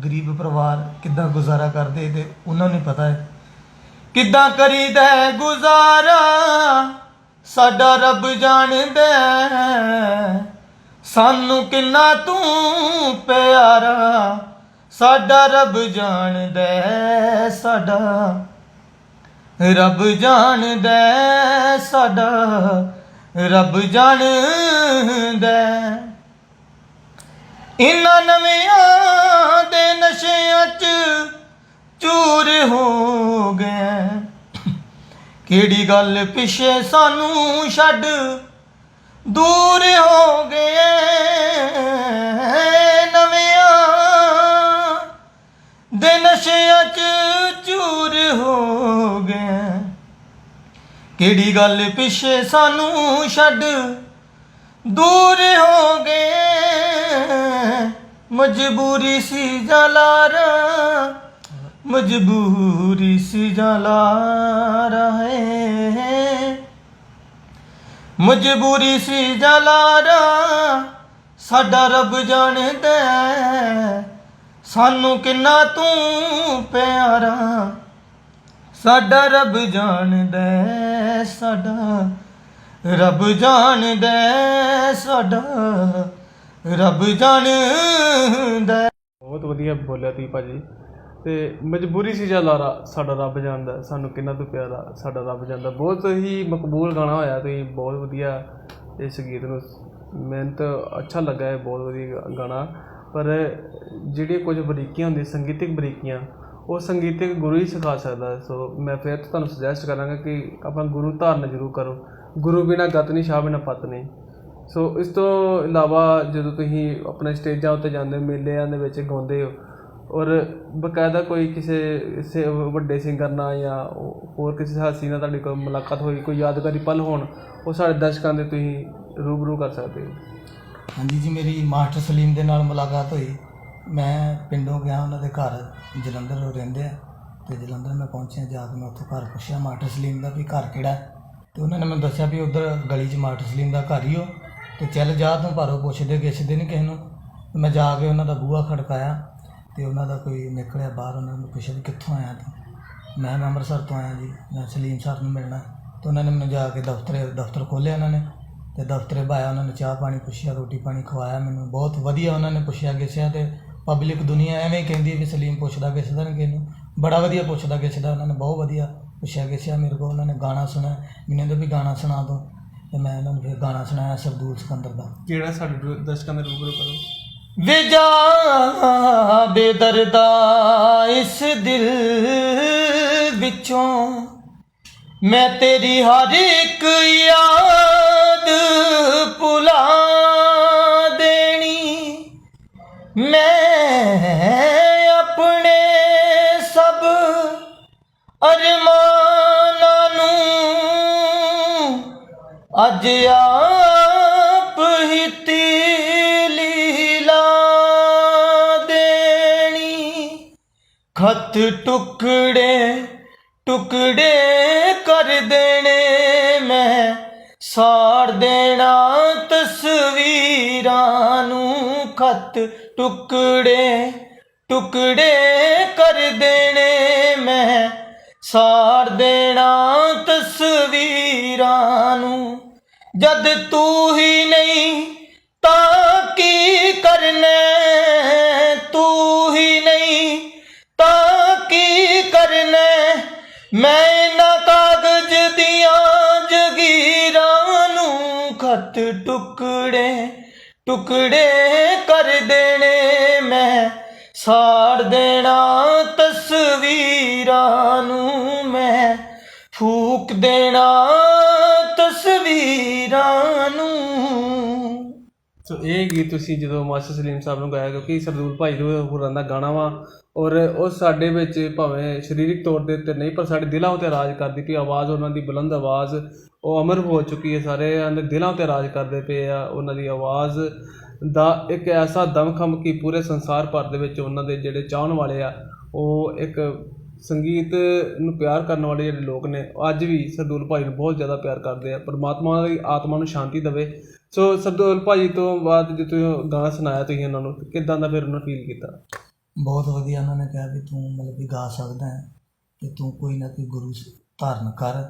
ਗਰੀਬ ਪਰਿਵਾਰ ਕਿੱਦਾਂ ਗੁਜ਼ਾਰਾ ਕਰਦੇ ਤੇ ਉਹਨਾਂ ਨੂੰ ਪਤਾ ਹੈ। ਕਿੱਦਾਂ ਕਰੀਦਾ ਹੈ ਗੁਜ਼ਾਰਾ? ਸਾਡਾ ਰੱਬ ਜਾਣਦਾ ਹੈ। ਸਾਨੂੰ ਕਿੰਨਾ ਤੂੰ ਪਿਆਰਾ। ਸਾਡਾ ਰੱਬ ਜਾਣਦਾ ਹੈ, ਸਾਡਾ। ਰੱਬ ਜਾਣਦਾ ਹੈ, ਸਾਡਾ। ਰੱਬ ਜਾਣਦਾ ਹੈ। ਇਨਾਂ ਨਵਿਆਂ ਨਸ਼ਿਆਂ 'ਚ ਚੂਰ ਹੋ ਗਿਆ। ਕਿਹੜੀ ਗੱਲ ਪਿੱਛੇ ਸਾਨੂੰ ਛੱਡ ਦੂਰ ਹੋ ਗਏ? ਨਵਿਆਂ ਦੇ ਨਸ਼ਿਆਂ 'ਚ ਚੂਰ ਹੋ ਗਏ ਕਿਹੜੀ ਗੱਲ ਪਿੱਛੇ ਸਾਨੂੰ ਛੱਡ ਦੂਰ ਹੋ ਗਏ? ਮਜਬੂਰੀ ਸੀ ਜਲਾਰਾ ਮਜਬੂਰੀ ਸੀ ਜਲਾਰਾ ਹੈ? ਮਜਬੂਰੀ ਸੀ ਜਲਾਰਾ ਸਾਡਾ ਰੱਬ ਜਾਣਦਾ ਹੈ, ਸਾਨੂੰ ਕਿੰਨਾ ਤੂੰ ਪਿਆਰਾ? ਸਾਡਾ ਰੱਬ ਜਾਣਦਾ ਹੈ, ਸਾਡਾ। ਰੱਬ ਜਾਣਦਾ ਹੈ, ਸਾਡਾ। ਰੱਬ ਜਾਣਦਾ ਹੈ। ਬਹੁਤ ਵਧੀਆ ਬੋਲਿਆ ਤੁਸੀਂ ਭਾਜੀ। ਤੇ ਮਜਬੂਰੀ ਸੀ ਜਾਂ ਲਾਰਾ, ਸਾਡਾ ਰੱਬ ਜਾਣਦਾ, ਸਾਨੂੰ ਕਿੰਨਾ ਤੋਂ ਪਿਆਰਾ ਸਾਡਾ ਰੱਬ ਜਾਣਦਾ। ਬਹੁਤ ਹੀ ਮਕਬੂਲ ਗਾਣਾ ਹੋਇਆ ਤੁਸੀਂ, ਬਹੁਤ ਵਧੀਆ ਇਸ ਗੀਤ ਨੂੰ। ਮੈਨੂੰ ਤਾਂ ਅੱਛਾ ਲੱਗਾ ਇਹ ਬਹੁਤ ਵਧੀਆ ਗਾ- ਗਾਣਾ। ਪਰ ਜਿਹੜੀਆਂ ਕੁਝ ਬਰੀਕੀਆਂ ਹੁੰਦੀਆਂ, ਸੰਗੀਤਿਕ ਬਰੀਕੀਆਂ, ਉਹ ਸੰਗੀਤਿਕ ਗੁਰੂ ਹੀ ਸਿਖਾ ਸਕਦਾ। ਸੋ ਮੈਂ ਫਿਰ ਤੁਹਾਨੂੰ ਸੁਜੈਸਟ ਕਰਾਂਗਾ ਕਿ ਆਪਾਂ ਗੁਰੂ ਧਾਰਨ ਜ਼ਰੂਰ ਕਰੋ। ਗੁਰੂ ਬਿਨਾ ਗਤ ਨਹੀਂ ਸ਼ਾਹ ਬਿਨਾ ਪਤ ਨਹੀਂ ਸੋ ਇਸ ਤੋਂ ਇਲਾਵਾ ਜਦੋਂ ਤੁਸੀਂ ਆਪਣੇ ਸਟੇਜਾਂ ਉੱਤੇ ਜਾਂਦੇ ਹੋ, ਮੇਲਿਆਂ ਦੇ ਵਿੱਚ ਗਾਉਂਦੇ ਹੋ, ਔਰ ਬਕਾਇਦਾ ਕੋਈ ਕਿਸੇ ਸੇ ਵੱਡੇ ਸਿੰਗਰ ਨਾਲ ਜਾਂ ਹੋਰ ਕਿਸੇ ਹਾਸੀ ਨਾਲ ਤੁਹਾਡੀ ਕੋਈ ਮੁਲਾਕਾਤ ਹੋਈ, ਕੋਈ ਯਾਦਗਾਰੀ ਪਲ ਹੋਣ, ਉਹ ਸਾਡੇ ਦਰਸ਼ਕਾਂ ਦੇ ਤੁਸੀਂ ਰੂਬਰੂ ਕਰ ਸਕਦੇ ਹੋ। ਹਾਂਜੀ ਜੀ, ਮੇਰੀ ਮਾਸਟਰ ਸਲੀਮ ਦੇ ਨਾਲ ਮੁਲਾਕਾਤ ਹੋਈ। ਮੈਂ ਪਿੰਡੋਂ ਗਿਆ, ਉਹਨਾਂ ਦੇ ਘਰ ਜਲੰਧਰ ਉਹ ਰਹਿੰਦੇ ਆ, ਤੇ ਜਲੰਧਰ ਮੈਂ ਪਹੁੰਚਿਆ, ਜਾ ਕੇ ਮੈਂ ਉੱਥੋਂ ਘਰ ਪੁੱਛਿਆ, ਮਾਸਟਰ ਸਲੀਮ ਦਾ ਵੀ ਘਰ ਕਿਹੜਾ ਹੈ? ਤੇ ਉਹਨਾਂ ਨੇ ਮੈਨੂੰ ਦੱਸਿਆ ਵੀ ਉਧਰ ਗਲੀ 'ਚ ਮਾਸਟਰ ਸਲੀਮ ਦਾ ਘਰ ਹੀ ਹੋ ਤੇ ਚੱਲ ਜਾ ਤੂੰ ਪਰ ਉਹ ਪੁੱਛਦੇ ਗਿੱਛਦੇ ਨਹੀਂ ਕਿਸੇ ਨੂੰ। ਤੇ ਮੈਂ ਜਾ ਕੇ ਉਹਨਾਂ ਦਾ ਬੂਹਾ ਖੜਕਾਇਆ ਤੇ ਉਹਨਾਂ ਦਾ ਕੋਈ ਨਿਕਲਿਆ ਬਾਹਰ, ਉਹਨਾਂ ਨੂੰ ਪੁੱਛਿਆ ਵੀ ਕਿੱਥੋਂ ਆਇਆ ਤੂੰ? ਮੈਂ ਮੈਂ ਅੰਮ੍ਰਿਤਸਰ ਤੋਂ ਆਇਆ ਜੀ, ਮੈਂ ਸਲੀਮ ਸਰ ਨੂੰ ਮਿਲਣਾ। ਤੇ ਉਹਨਾਂ ਨੇ ਮੈਨੂੰ ਜਾ ਕੇ ਦਫ਼ਤਰ ਦਫ਼ਤਰ ਖੋਲ੍ਹਿਆ ਉਹਨਾਂ ਨੇ ਤੇ ਦਫ਼ਤਰੇ ਬਾਇਆ ਉਹਨਾਂ ਨੇ ਚਾਹ ਪਾਣੀ ਪੁੱਛਿਆ, ਰੋਟੀ ਪਾਣੀ ਖਵਾਇਆ ਮੈਨੂੰ। ਬਹੁਤ ਵਧੀਆ ਉਹਨਾਂ ਨੇ ਪੁੱਛਿਆ ਗਿਸਿਆ ਤੇ। ਪਬਲਿਕ ਦੁਨੀਆ ਐਵੇਂ ਕਹਿੰਦੀ ਹੈ ਵੀ ਸਲੀਮ ਪੁੱਛਦਾ ਕਿਸੇ ਦਾ ਨਹੀਂ ਕਿਸੇ ਨੂੰ। ਬੜਾ ਵਧੀਆ ਪੁੱਛਦਾ ਕਿਸੇ ਉਹਨਾਂ ਨੇ ਬਹੁਤ ਵਧੀਆ ਪੁੱਛਿਆ ਗਿਸਿਆ ਮੇਰੇ ਕੋਲ ਉਹਨਾਂ ਨੇ ਗਾਣਾ ਸੁਣਿਆ। ਮੈਨੂੰ ਕਹਿੰਦੇ ਵੀ ਗਾਣਾ ਸੁਣਾ ਦੋ ਤੇ ਮੈਂ ਉਹਨਾਂ ਨੂੰ ਫਿਰ ਗਾਣਾ ਸੁਣਾਇਆ ਸਰਦੂਲ ਸਿਕੰਦਰ ਦਾ। ਜਿਹੜਾ ਸਾਡੇ ਦਰਸ਼ਕਾਂ ਦੇ ਰੂਬਰੂ ਕਰੋ ਵੇ ਜਾ ਬੇਦਰਦਾ ਇਸ ਦਿਲ ਵਿੱਚੋਂ। ਮੈਂ ਤੇਰੀ ਹਰ ਇੱਕ ਯਾਦ ਭੁਲਾ ਦੇਣੀ। ਮੈਂ ਅੱਜ ਆਪ ਹੀ ਤੀਲੀ ਦੇਣੀ। ਖਤ ਟੁਕੜੇ ਟੁਕੜੇ ਕਰ ਦੇਣੇ ਮੈਂ। ਸਾੜ ਦੇਣਾ ਤਸਵੀਰਾਂ ਨੂੰ ਖਤ ਟੁਕੜੇ ਟੁਕੜੇ ਕਰ ਦੇਣੇ ਮੈਂ। ਸਾੜ ਦੇਣਾ ਤਸਵੀਰਾਂ ਨੂੰ ਜਦ ਤੂੰ ਹੀ ਨਹੀਂ, ਤਾਂ ਕੀ ਕਰਨਾ? ਤੂੰ ਹੀ ਨਹੀਂ, ਤਾਂ ਕੀ ਕਰਨਾ? ਮੈਂ ਨਾ ਕਾਗਜ਼ ਦੀਆਂ ਜਗੀਰਾਂ ਨੂੰ ਖਤ ਟੁਕੜੇ ਟੁਕੜੇ ਕਰ ਦੇਣੇ ਮੈਂ। ਸਾੜ ਦੇਣਾ ਤਸਵੀਰਾਂ ਨੂੰ ਮੈਂ। ਫੂਕ ਦੇਣਾ ਸੋ ਇਹ ਗੀਤ ਤੁਸੀਂ ਜਦੋਂ ਮਾਸਟਰ ਸਲੀਮ ਸਾਹਿਬ ਨੂੰ ਗਾਇਆ, ਕਿਉਂਕਿ ਸਰਦੂਲ ਭਾਈ ਨੂੰ ਹੋਰਾਂ ਦਾ ਗਾਣਾ ਵਾ, ਔਰ ਉਹ ਸਾਡੇ ਵਿੱਚ ਭਾਵੇਂ ਸਰੀਰਕ ਤੌਰ ਦੇ ਉੱਤੇ ਨਹੀਂ, ਪਰ ਸਾਡੇ ਦਿਲਾਂ ਉੱਤੇ ਰਾਜ ਕਰਦੀ ਪਈ ਆਵਾਜ਼ ਉਹਨਾਂ ਦੀ ਬੁਲੰਦ ਆਵਾਜ਼, ਉਹ ਅਮਰ ਹੋ ਚੁੱਕੀ ਹੈ ਸਾਰਿਆਂ ਦੇ ਦਿਲਾਂ ਉੱਤੇ ਰਾਜ ਕਰਦੇ ਪਏ ਆ, ਉਹਨਾਂ ਦੀ ਆਵਾਜ਼ ਦਾ ਇੱਕ ਐਸਾ ਦਮਖਮ ਕਿ ਪੂਰੇ ਸੰਸਾਰ ਭਰ ਦੇ ਵਿੱਚ ਉਹਨਾਂ ਦੇ ਜਿਹੜੇ ਚਾਹਣ ਵਾਲੇ ਆ, ਉਹ ਇੱਕ ਸੰਗੀਤ ਨੂੰ ਪਿਆਰ ਕਰਨ ਵਾਲੇ ਜਿਹੜੇ ਲੋਕ ਨੇ ਉਹ ਅੱਜ ਵੀ ਸਰਦੂਲ ਭਾਈ ਨੂੰ ਬਹੁਤ ਜ਼ਿਆਦਾ ਪਿਆਰ ਕਰਦੇ ਆ, ਪਰਮਾਤਮਾ ਦੀ ਆਤਮਾ ਨੂੰ ਸ਼ਾਂਤੀ ਦੇਵੇ ਸੋ ਸਰਦੂਲ ਭਾਈ ਤੋਂ ਬਾਅਦ ਜਦੋਂ ਤੁਸੀਂ ਗਾਣਾ ਸੁਣਾਇਆ ਤੁਸੀਂ ਉਹਨਾਂ ਨੂੰ ਕਿਦਾਂ ਦਾ ਫਿਰ ਉਹਨਾਂ ਫੀਲ ਕੀਤਾ? ਬਹੁਤ ਵਧੀਆ ਉਹਨਾਂ ਨੇ ਕਿਹਾ ਵੀ ਤੂੰ ਮਤਲਬ ਵੀ ਗਾ ਸਕਦਾ ਹੈ ਤੇ ਤੂੰ ਕੋਈ ਨਾ ਕੋਈ ਗੁਰੂ ਧਾਰਨ ਕਰ।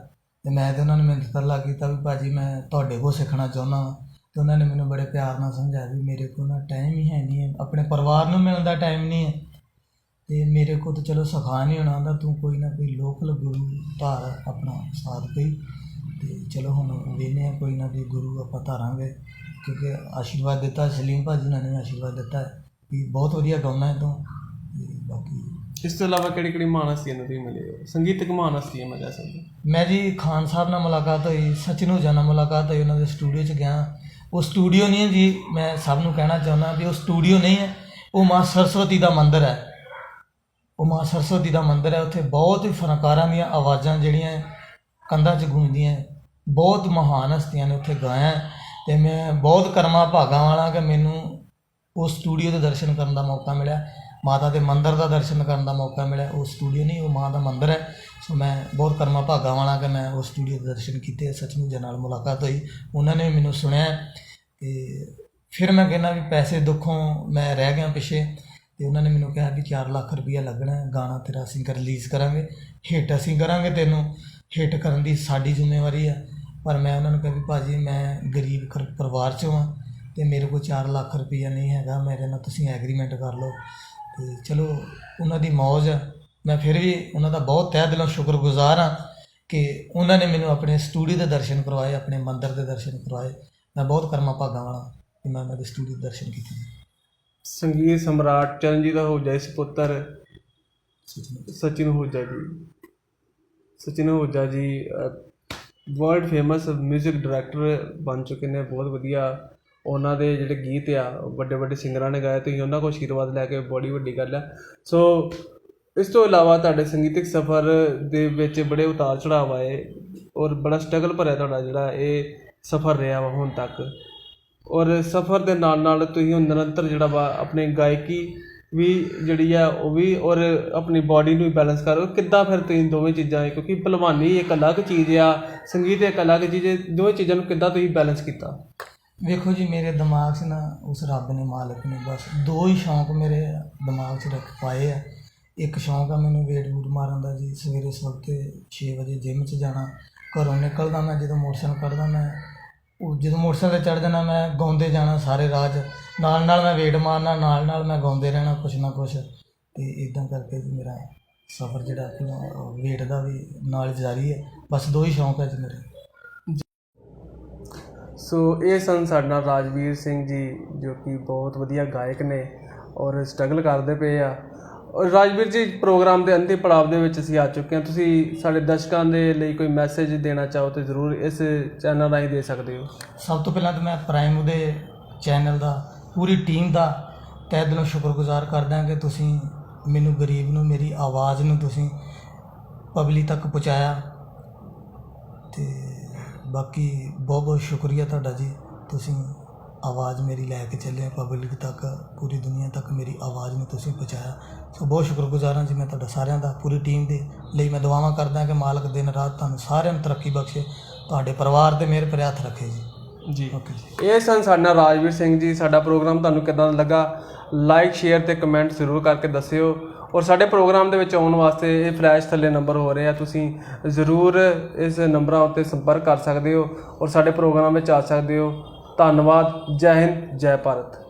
ਤੇ ਮੈਂ ਤੇ ਉਹਨਾਂ ਨੂੰ ਮਿਹਨਤ ਕਰਲਾ ਕੀਤਾ ਵੀ ਭਾਜੀ ਮੈਂ ਤੁਹਾਡੇ ਕੋਲ ਸਿੱਖਣਾ ਚਾਹੁੰਦਾ ਹਾਂ ਤੇ ਉਹਨਾਂ ਨੇ ਮੈਨੂੰ ਬੜੇ ਪਿਆਰ ਨਾਲ ਸਮਝਾਇਆ ਵੀ ਮੇਰੇ ਕੋਲ ਨਾ ਟਾਈਮ ਹੀ ਹੈ ਨਹੀਂ ਹੈ, ਆਪਣੇ ਪਰਿਵਾਰ ਨੂੰ ਮਿਲਣ ਦਾ ਟਾਈਮ ਨਹੀਂ ਹੈ। ਤੇ ਮੇਰੇ ਕੋਲ ਤਾਂ ਚਲੋ ਸਿਖਾ ਨਹੀਂ ਹੋਣਾ ਹੁੰਦਾ, ਤੂੰ ਕੋਈ ਨਾ ਕੋਈ ਲੋਕਲ ਗੁਰੂ ਧਾਰ ਆਪਣਾ ਸਾਥ ਕੋਈ ਤੇ ਚਲੋ ਹੁਣ ਵੇਨੇ ਆ ਕੋਈ ਨਾ ਕੋਈ ਗੁਰੂ ਆਪਾਂ ਧਾਰਾਂਗੇ ਕਿਉਂਕਿ ਆਸ਼ੀਰਵਾਦ ਦਿੱਤਾ ਸਲੀਮ ਭਾਜੀ ਨੇ ਵੀ ਆਸ਼ੀਰਵਾਦ ਦਿੱਤਾ ਹੈ। ਵੀ ਬਹੁਤ ਵਧੀਆ ਗਾਉਣਾ ਹੈ ਤੂੰ। ਤੇ ਬਾਕੀ ਇਸ ਤੋਂ ਇਲਾਵਾ ਕਿਹੜੀ ਕਿਹੜੀ ਮਹਾਨ ਹਸਤੀਆਂ ਨੂੰ ਤੁਸੀਂ ਮਿਲੇ ਹੋ? ਸੰਗੀਤਕ ਮਹਾਨ ਹਸਤੀਆਂ ਮੈਂ ਕਹਿ ਸਕਦਾ। ਮੈਂ ਜੀ ਖਾਨ ਸਾਹਿਬ ਨਾਲ ਮੁਲਾਕਾਤ ਹੋਈ ਸਚਿਨ ਹੋਜਾ ਨਾਲ ਮੁਲਾਕਾਤ ਹੋਈ ਉਹਨਾਂ ਦੇ ਸਟੂਡੀਓ 'ਚ ਗਿਆ। ਉਹ ਸਟੂਡੀਓ ਨਹੀਂ ਹੈ ਜੀ ਮੈਂ ਸਭ ਨੂੰ ਕਹਿਣਾ ਚਾਹੁੰਦਾ ਵੀ ਉਹ ਸਟੂਡੀਓ ਨਹੀਂ ਹੈ ਉਹ ਮਾਂ ਸਰਸਵਤੀ ਦਾ ਮੰਦਿਰ ਹੈ। ਉਹ ਮਾਂ ਸਰਸਵਤੀ ਦਾ ਮੰਦਿਰ ਹੈ ਉੱਥੇ ਬਹੁਤ ਹੀ ਫਨਕਾਰਾਂ ਦੀਆਂ ਆਵਾਜ਼ਾਂ ਜਿਹੜੀਆਂ ਹੈ, ਕੰਧਾਂ 'ਚ ਗੂੰਜਦੀਆਂ ਬਹੁਤ ਮਹਾਨ ਹਸਤੀਆਂ ਨੇ ਉੱਥੇ ਗਾਇਆ ਅਤੇ ਮੈਂ ਬਹੁਤ ਕਰਮਾ ਭਾਗਾਂ ਵਾਲਾ ਕਿ ਮੈਨੂੰ ਉਸ ਸਟੂਡੀਓ ਦੇ ਦਰਸ਼ਨ ਕਰਨ ਦਾ ਮੌਕਾ ਮਿਲਿਆ। ਮਾਤਾ ਦੇ ਮੰਦਿਰ ਦਾ ਦਰਸ਼ਨ ਕਰਨ ਦਾ ਮੌਕਾ ਮਿਲਿਆ। ਉਹ ਸਟੂਡੀਓ ਨਹੀਂ, ਉਹ ਮਾਂ ਦਾ ਮੰਦਿਰ ਹੈ ਸੋ ਮੈਂ ਬਹੁਤ ਕਰਮਾ ਭਾਗਾਂ ਵਾਲਾ ਕਿ ਮੈਂ ਉਸ ਸਟੂਡੀਓ ਦੇ ਦਰਸ਼ਨ ਕੀਤੇ, ਸਚਮੁੱਚ ਦੇ ਨਾਲ ਮੁਲਾਕਾਤ ਹੋਈ। ਉਹਨਾਂ ਨੇ ਮੈਨੂੰ ਸੁਣਿਆ ਤੇ ਫਿਰ ਮੈਂ ਕਹਿੰਦਾ ਵੀ ਪੈਸੇ ਦੁੱਖੋਂ ਮੈਂ ਰਹਿ ਗਿਆ ਪਿੱਛੇ ਤੇ ਉਹਨਾਂ ਨੇ ਮੈਨੂੰ ਕਿਹਾ ਵੀ 4 ਲੱਖ ਰੁਪਈਆ ਲੱਗਣਾ, ਗਾਣਾ ਤੇਰਾ ਅਸੀਂ ਰਿਲੀਜ਼ ਕਰਾਂਗੇ ਹਿੱਟ ਅਸੀਂ ਕਰਾਂਗੇ ਤੈਨੂੰ। ਹਿੱਟ ਕਰਨ ਦੀ ਸਾਡੀ ਜ਼ਿੰਮੇਵਾਰੀ ਹੈ ਪਰ ਮੈਂ ਉਹਨਾਂ ਨੂੰ ਕਿਹਾ ਵੀ ਭਾਜੀ ਮੈਂ ਗਰੀਬ ਘਰ- ਪਰਿਵਾਰ ਚੋਂ ਹਾਂ ਤੇ ਮੇਰੇ ਕੋਲ 4 ਲੱਖ ਰੁਪਈਆ ਨਹੀਂ ਹੈਗਾ ਮੇਰੇ ਨਾਲ ਤੁਸੀਂ ਐਗਰੀਮੈਂਟ ਕਰ ਲਓ। ਤੇ ਚਲੋ ਉਹਨਾਂ ਦੀ ਮੌਜ ਹੈ ਮੈਂ ਫਿਰ ਵੀ ਉਹਨਾਂ ਦਾ ਬਹੁਤ ਤਹਿ ਦਿਲੋਂ ਸ਼ੁਕਰਗੁਜ਼ਾਰ ਹਾਂ ਕਿ ਉਹਨਾਂ ਨੇ ਮੈਨੂੰ ਆਪਣੇ ਸਟੂਡੀਓ ਦੇ ਦਰਸ਼ਨ ਕਰਵਾਏ ਆਪਣੇ ਮੰਦਿਰ ਦੇ ਦਰਸ਼ਨ ਕਰਵਾਏ। ਮੈਂ ਬਹੁਤ ਕਰਮਾ ਭਾਗਾਂ ਵਾਲਾ ਕਿ ਮੈਂ ਉਹਨਾਂ ਦੇ ਸਟੂਡੀਓ ਦੇ ਦਰਸ਼ਨ ਕੀਤੇ ਸੰਗੀਤ ਸਮਰਾਟ ਚਰਨਜੀਤ ਹੋਜਾ ਇਸ ਪੁੱਤਰ ਸੱਚਮੁੱਚ ਸਚਿਨ ਹੋਜਾ ਜੀ। ਸਚਿਨ ਹੋਜਾ ਜੀ ਵਰਲਡ ਫੇਮਸ 뮤직 ਡਾਇਰੈਕਟਰ ਬਣ ਚੁੱਕੇ ਨੇ, ਬਹੁਤ ਵਧੀਆ। ਉਹਨਾਂ ਦੇ ਜਿਹੜੇ ਗੀਤ ਆ ਵੱਡੇ ਵੱਡੇ ਸਿੰਗਰਾਂ ਨੇ ਗਾਏ, ਤੁਸੀਂ ਉਹਨਾਂ ਕੋਲ ਆਸ਼ੀਰਵਾਦ ਲੈ ਕੇ, ਬੜੀ ਵੱਡੀ ਗੱਲ ਹੈ ਸੋ ਇਸ ਤੋਂ ਇਲਾਵਾ ਤੁਹਾਡੇ ਸੰਗੀਤਿਕ ਸਫ਼ਰ ਦੇ ਵਿੱਚ ਬੜੇ ਉਤਾਰ ਚੜਾਵ ਆਏ ਔਰ ਬੜਾ ਸਟਰਗਲ ਭਰਿਆ ਤੁਹਾਡਾ ਜਿਹੜਾ ਇਹ ਸਫ਼ਰ ਰਿਹਾ ਵਾ ਹੁਣ ਤੱਕ। ਔਰ ਸਫ਼ਰ ਦੇ ਨਾਲ ਨਾਲ ਤੁਸੀਂ ਹੁਣ ਨਿਰੰਤਰ ਜਿਹੜਾ ਵਾ, ਆਪਣੀ ਗਾਇਕੀ ਵੀ ਜਿਹੜੀ ਆ, ਉਹ ਵੀ ਔਰ ਆਪਣੀ ਬਾਡੀ ਨੂੰ ਵੀ ਬੈਲੈਂਸ ਕਰੋ ਕਿੱਦਾਂ ਫਿਰ ਤੁਸੀਂ ਦੋਵੇਂ ਚੀਜ਼ਾਂ ਹੈ ਕਿਉਂਕਿ ਭਲਵਾਨੀ ਇੱਕ ਅਲੱਗ ਚੀਜ਼ ਆ, ਸੰਗੀਤ ਇੱਕ ਅਲੱਗ ਚੀਜ਼ ਹੈ ਦੋਵੇਂ ਚੀਜ਼ਾਂ ਨੂੰ ਕਿੱਦਾਂ ਤੁਸੀਂ ਬੈਲੈਂਸ ਕੀਤਾ? ਵੇਖੋ ਜੀ, ਮੇਰੇ ਦਿਮਾਗ 'ਚ ਨਾ ਉਸ ਰੱਬ ਨੇ ਮਾਲਕ ਨੇ ਬਸ ਦੋ ਹੀ ਸ਼ੌਂਕ ਮੇਰੇ ਦਿਮਾਗ 'ਚ ਰੱਖ ਪਾਏ ਆ। ਇੱਕ ਸ਼ੌਂਕ ਆ ਮੈਨੂੰ ਵੇਟ ਵੂਟ ਮਾਰਨ ਦਾ ਜੀ, ਸਵੇਰੇ ਸਵਖਤੇ 6 ਵਜੇ ਜਿਮ 'ਚ ਜਾਣਾ, ਘਰੋਂ ਨਿਕਲਦਾ ਮੈਂ ਜਦੋਂ ਮੋਟਰਸਾਈਕਲ ਕੱਢਦਾ ਮੈਂ ਉਹ ਜਦੋਂ ਮੋਟਰਸਾਈਕਲ ਤੇ ਚੜ੍ਹ ਜਾਣਾ ਮੈਂ ਗਾਉਂਦੇ ਜਾਣਾ ਸਾਰੇ ਰਾਹ 'ਚ ਨਾਲ ਨਾਲ ਮੈਂ ਵੇਟ ਮਾਰਨਾ, ਨਾਲ ਨਾਲ ਮੈਂ ਗਾਉਂਦੇ ਰਹਿਣਾ ਕੁਛ ਨਾ ਕੁਛ। ਅਤੇ ਇੱਦਾਂ ਕਰਕੇ ਜੀ ਮੇਰਾ ਸਫ਼ਰ ਜਿਹੜਾ ਆਪਣਾ ਵੇਟ ਦਾ ਵੀ ਨਾਲ ਜਾਰੀ ਹੈ। ਬਸ ਦੋ ਹੀ ਸ਼ੌਂਕ ਹੈ ਜੀ ਮੇਰੇ। ਸੋ ਇਹ ਸਨ ਸਾਡੇ ਨਾਲ ਰਾਜਵੀਰ ਸਿੰਘ ਜੀ, ਜੋ ਕਿ ਬਹੁਤ ਵਧੀਆ ਗਾਇਕ ਨੇ ਔਰ ਸਟਰਗਲ ਕਰਦੇ ਪਏ ਆ। ਰਾਜਵੀਰ ਜੀ, ਪ੍ਰੋਗਰਾਮ ਦੇ ਅੰਤਿਮ ਪੜਾਅ ਦੇ ਵਿੱਚ ਅਸੀਂ ਆ ਚੁੱਕੇ ਹਾਂ। ਤੁਸੀਂ ਸਾਡੇ ਦਰਸ਼ਕਾਂ ਦੇ ਲਈ ਕੋਈ ਮੈਸੇਜ ਦੇਣਾ ਚਾਹੋ ਤੇ ਜ਼ਰੂਰ ਇਸ ਚੈਨਲ ਰਾਹੀਂ ਦੇ ਸਕਦੇ ਹੋ। ਸਭ ਤੋਂ ਪਹਿਲਾਂ ਤਾਂ ਮੈਂ ਪ੍ਰਾਈਮ ਦੇ ਚੈਨਲ ਦਾ, ਪੂਰੀ ਟੀਮ ਦਾ ਤਹਿ ਦਿਲੋਂ ਸ਼ੁਕਰਗੁਜ਼ਾਰ ਕਰਦਾ ਕਿ ਤੁਸੀਂ ਮੈਨੂੰ ਗਰੀਬ ਨੂੰ, ਮੇਰੀ ਆਵਾਜ਼ ਨੂੰ ਤੁਸੀਂ ਪਬਲਿਕ ਤੱਕ ਪਹੁੰਚਾਇਆ। ਤੇ ਬਾਕੀ ਬਹੁਤ ਬਹੁਤ ਸ਼ੁਕਰੀਆ ਤੁਹਾਡਾ ਜੀ। ਤੁਸੀਂ ਆਵਾਜ਼ ਮੇਰੀ ਲੈ ਕੇ ਚੱਲੇ ਪਬਲਿਕ ਤੱਕ ਪੂਰੀ ਦੁਨੀਆ ਤੱਕ ਮੇਰੀ ਆਵਾਜ਼ ਨੂੰ ਤੁਸੀਂ ਪਹੁੰਚਾਇਆ। ਸੋ ਬਹੁਤ ਸ਼ੁਕਰਗੁਜ਼ਾਰ ਹਾਂ ਜੀ ਮੈਂ ਤੁਹਾਡਾ ਸਾਰਿਆਂ ਦਾ ਪੂਰੀ ਟੀਮ ਦੇ ਲਈ ਮੈਂ ਦੁਆਵਾਂ ਕਰਦਾ ਕਿ ਮਾਲਕ ਦਿਨ ਰਾਤ ਤੁਹਾਨੂੰ ਸਾਰਿਆਂ ਨੂੰ ਤਰੱਕੀ ਬਖਸ਼ੇ ਤੁਹਾਡੇ ਪਰਿਵਾਰ ਤੇ ਮੇਰੇ ਪਰ ਹੱਥ ਰੱਖੇ ਜੀ। ਜੀ। ਓਕੇ ਜੀ। ਇਹ ਸਨ ਸਾਡਾ ਰਾਜਵੀਰ ਸਿੰਘ ਜੀ ਸਾਡਾ ਪ੍ਰੋਗਰਾਮ ਤੁਹਾਨੂੰ ਕਿਦਾਂ ਲੱਗਾ? ਲਾਈਕ ਸ਼ੇਅਰ ਤੇ ਕਮੈਂਟ ਜ਼ਰੂਰ ਕਰਕੇ ਦੱਸਿਓ। ਔਰ ਸਾਡੇ ਪ੍ਰੋਗਰਾਮ ਦੇ ਵਿੱਚ ਆਉਣ ਵਾਸਤੇ ਇਹ ਫਲੈਸ਼ ਥੱਲੇ ਨੰਬਰ ਹੋ ਰਹੇ ਆ ਤੁਸੀਂ ਜ਼ਰੂਰ ਇਸ ਨੰਬਰਾਂ ਉੱਤੇ ਸੰਪਰਕ ਕਰ ਸਕਦੇ ਹੋ ਔਰ ਸਾਡੇ ਪ੍ਰੋਗਰਾਮ ਵਿੱਚ ਆ ਸਕਦੇ ਹੋ। ਧੰਨਵਾਦ। ਜੈ ਹਿੰਦ ਜੈ ਭਾਰਤ।